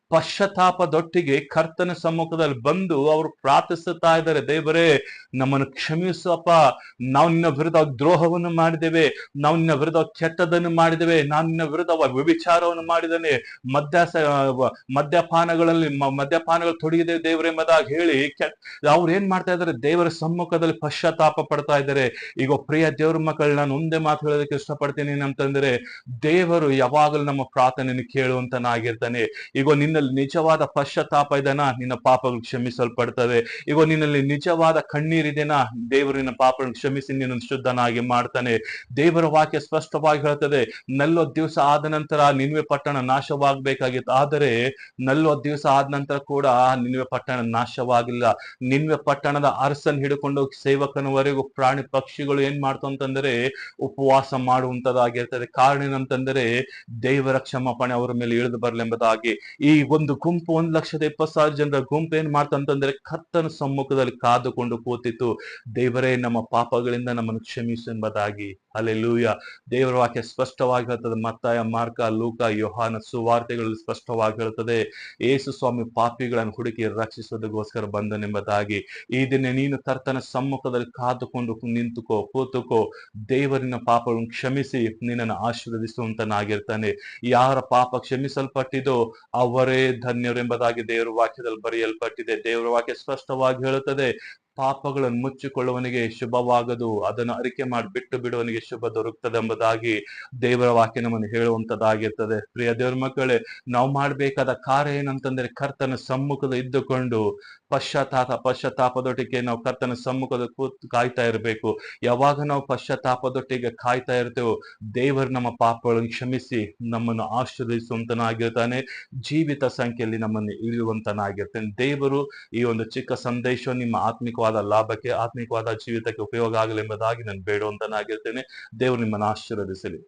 ಪಶ್ಚಾತ್ತಾಪದೊಟ್ಟಿಗೆ ಕರ್ತನ ಸಮ್ಮುಖದಲ್ಲಿ ಬಂದು ಅವರು ಪ್ರಾರ್ಥಿಸುತ್ತಾ ಇದ್ದಾರೆ, ದೇವರೇ, ನಮ್ಮನ್ನು ಕ್ಷಮಿಸಪ್ಪ ನಾವು ನಿನ್ನ ವಿರುದ್ಧ ದ್ರೋಹವನ್ನು ಮಾಡಿದ್ದೇವೆ, ನಾವು ನಿನ್ನ ವಿರುದ್ಧ ಕೆಟ್ಟದನ್ನು ಮಾಡಿದ್ದೇವೆ, ನಾನು ನಿನ್ನ ವಿರುದ್ಧ ವ್ಯಭಿಚಾರವನ್ನು ಮಾಡಿದ್ದೇನೆ. ಮದ್ಯ ಮದ್ಯಪಾನಗಳಲ್ಲಿ ಮದ್ಯಪಾನಗಳು ತೊಡಗಿದೆ ದೇವರೆಂಬುದಾಗಿ ಹೇಳಿ ಅವ್ರು ಏನ್ ಮಾಡ್ತಾ ಇದ್ದಾರೆ, ದೇವರ ಸಮ್ಮುಖದಲ್ಲಿ ಪಶ್ಚಾತ್ತಾಪ ಪಡ್ತಾ ಇದ್ದಾರೆ. ಈಗ ಪ್ರಿಯ ದೇವರ ಮಕ್ಕಳು, ನಾನು ಒಂದೇ ಮಾತು ಹೇಳೋದಕ್ಕೆ ಇಷ್ಟಪಡ್ತೀನಿ ಏನಂತಂದ್ರೆ, ದೇವರು ಯಾವಾಗಲೂ ನಮ್ಮ ಪ್ರಾರ್ಥನೆಯನ್ನು ಕೇಳುವಂತನಾಗಿರ್ತಾನೆ. ಈಗ ನಿನ್ನಲ್ಲಿ ನಿಜವಾದ ಪಶ್ಚಾತ್ತಾಪ ಇದೆನಾ ನಿನ್ನ ಪಾಪಗಳು ಕ್ಷಮಿಸಲ್ಪಡ್ತವೆ. ಈಗ ನಿನ್ನಲ್ಲಿ ನಿಜವಾದ ಕಣ್ಣೀರಿದೆನಾ ದೇವರು ನಿನ್ನ ಪಾಪಗಳನ್ನು ಕ್ಷಮಿಸಿ ನಿನ್ನ ಶುದ್ಧನಾಗಿ ಮಾಡ್ತಾನೆ. ದೇವರ ವಾಕ್ಯ ಸ್ಪಷ್ಟವಾಗಿ ಹೇಳ್ತದೆ ನಲ್ವತ್ತು ದಿವಸ ಆದ ನಂತರ ನಿನ್ವೆ ಪಟ್ಟಣ ನಾಶವಾಗಬೇಕಾಗಿತ್ತು. ಆದರೆ ನಲ್ವತ್ತು ದಿವಸ ಆದ ನಂತರ ಕೂಡ ನಿನ್ವೆ ಪಟ್ಟಣ ನಾಶವಾಗಿಲ್ಲ. ನಿನ್ವೆ ಪಟ್ಟಣದ ಅರಸನ್ ಹಿಡ್ಕೊಂಡು ಸೇವಕನವರೆಗೂ ಪ್ರಾಣಿ ಪಕ್ಷಿಗಳು ಏನ್ ಮಾಡ್ತು ಅಂತಂದ್ರೆ, ಉಪವಾಸ ಮಾಡುವಂತದಾಗಿರ್ತದೆ ಕಾರಣ ಏನಂತಂದ್ರೆ, ದೇವರ ಕ್ಷಮಾಪಣೆ ಅವರ ಮೇಲೆ ಇಳಿದು ಬರಲೆಂಬುದಾಗಿ. ಈ ಒಂದು ಗುಂಪು, ಒಂದ್ ಲಕ್ಷದ ಇಪ್ಪತ್ತು ಸಾವಿರ ಜನರ ಗುಂಪು ಏನ್ ಮಾಡ್ತಂತಂದ್ರೆ ಕರ್ತನ ಸಮ್ಮುಖದಲ್ಲಿ ಕಾದುಕೊಂಡು ಕೂತಿತ್ತು. ದೇವರೇ, ನಮ್ಮ ಪಾಪಗಳಿಂದ ನಮ್ಮನ್ನು ಕ್ಷಮಿಸು ಎಂಬುದಾಗಿ. ಲೂಯ ದೇವರ ವಾಕ್ಯ ಸ್ಪಷ್ಟವಾಗಿ ಹೇಳ್ತದೆ ಮತ್ತಾಯ, ಮಾರ್ಕ, ಲೂಕ, ಯೋಹಾನ ಸುವಾರ್ತೆಗಳಲ್ಲಿ ಸ್ಪಷ್ಟವಾಗಿ ಹೇಳ್ತದೆ ಏಸು ಸ್ವಾಮಿ ಪಾಪಿಗಳನ್ನು ಹುಡುಕಿ ರಕ್ಷಿಸೋದಕ್ಕೋಸ್ಕರ ಬಂದನೆಂಬುದಾಗಿ ಈ ದಿನ ನೀನು ಕರ್ತನ ಸಮ್ಮುಖದಲ್ಲಿ ಕಾದುಕೊಂಡು ನಿಂತುಕೋ, ಕೂತುಕೋ. ದೇವರಿನ ಪಾಪಗಳನ್ನು ಕ್ಷಮಿಸಿ, ನಿನ್ನನ್ನು ಆಶೀರ್ವದಿಸುವಂತನಾಗಿರ್ತಾನೆ. ಯಾರ ಪಾಪ ಕ್ಷಮಿಸಲ್ಪಟ್ಟಿದೋ ಅವರೇ ಧನ್ಯರೆಂಬುದಾಗಿ ದೇವರ ವಾಕ್ಯದಲ್ಲಿ ಬರೆಯಲ್ಪಟ್ಟಿದೆ. ದೇವರ ವಾಕ್ಯ ಸ್ಪಷ್ಟವಾಗಿ ಹೇಳುತ್ತದೆ, ಪಾಪಗಳನ್ನು ಮುಚ್ಚಿಕೊಳ್ಳುವವನಿಗೆ ಶುಭವಾಗದು, ಅದನ್ನು ಅರಿಕೆ ಮಾಡಿ ಬಿಟ್ಟು ಬಿಡುವವನಿಗೆ ಶುಭ ದೊರಕುತ್ತದೆ ಎಂಬುದಾಗಿ ದೇವರ ವಾಕ್ಯ ನಮ್ಮನ್ನು ಹೇಳುವಂತದ್ದಾಗಿರ್ತದೆ ಪ್ರಿಯ ದೇವರ ಮಕ್ಕಳೇ, ನಾವು ಮಾಡಬೇಕಾದ ಕಾರ್ಯ ಏನಂತಂದ್ರೆ ಕರ್ತನ ಸಮ್ಮುಖದ ಇದ್ದುಕೊಂಡು ಪಶ್ಚಾತ್ತಾಪ, ಪಶ್ಚಾತ್ತಾಪದೊಟ್ಟಿಗೆ ನಾವು ಕರ್ತನ ಸಮ್ಮುಖದ ಕೂತ್ ಕಾಯ್ತಾ ಇರಬೇಕು. ಯಾವಾಗ ನಾವು ಪಶ್ಚಾತ್ತಾಪದೊಟ್ಟಿಗೆ ಕಾಯ್ತಾ ಇರ್ತೇವೋ, ದೇವರು ನಮ್ಮ ಪಾಪಗಳನ್ನು ಕ್ಷಮಿಸಿ ನಮ್ಮನ್ನು ಆಶೀರ್ವದಿಸುವಂತನಾಗಿರ್ತಾನೆ. ಜೀವಿತ ಸಂಖ್ಯೆಯಲ್ಲಿ ನಮ್ಮನ್ನು ಇಳಿಯುವಂತನಾಗಿರ್ತಾನೆ ದೇವರು ಈ ಒಂದು ಚಿಕ್ಕ ಸಂದೇಶ ನಿಮ್ಮ ಆತ್ಮಿಕವಾದ ಲಾಭಕ್ಕೆ, ಆತ್ಮಿಕವಾದ ಜೀವಿತಕ್ಕೆ ಉಪಯೋಗ ಆಗಲಿ ಎಂಬುದಾಗಿ ನಾನು ಬೇಡುವಂತನಾಗಿರ್ತೇನೆ. ದೇವರು ನಿಮ್ಮನ್ನು ಆಶೀರ್ವದಿಸಲಿ.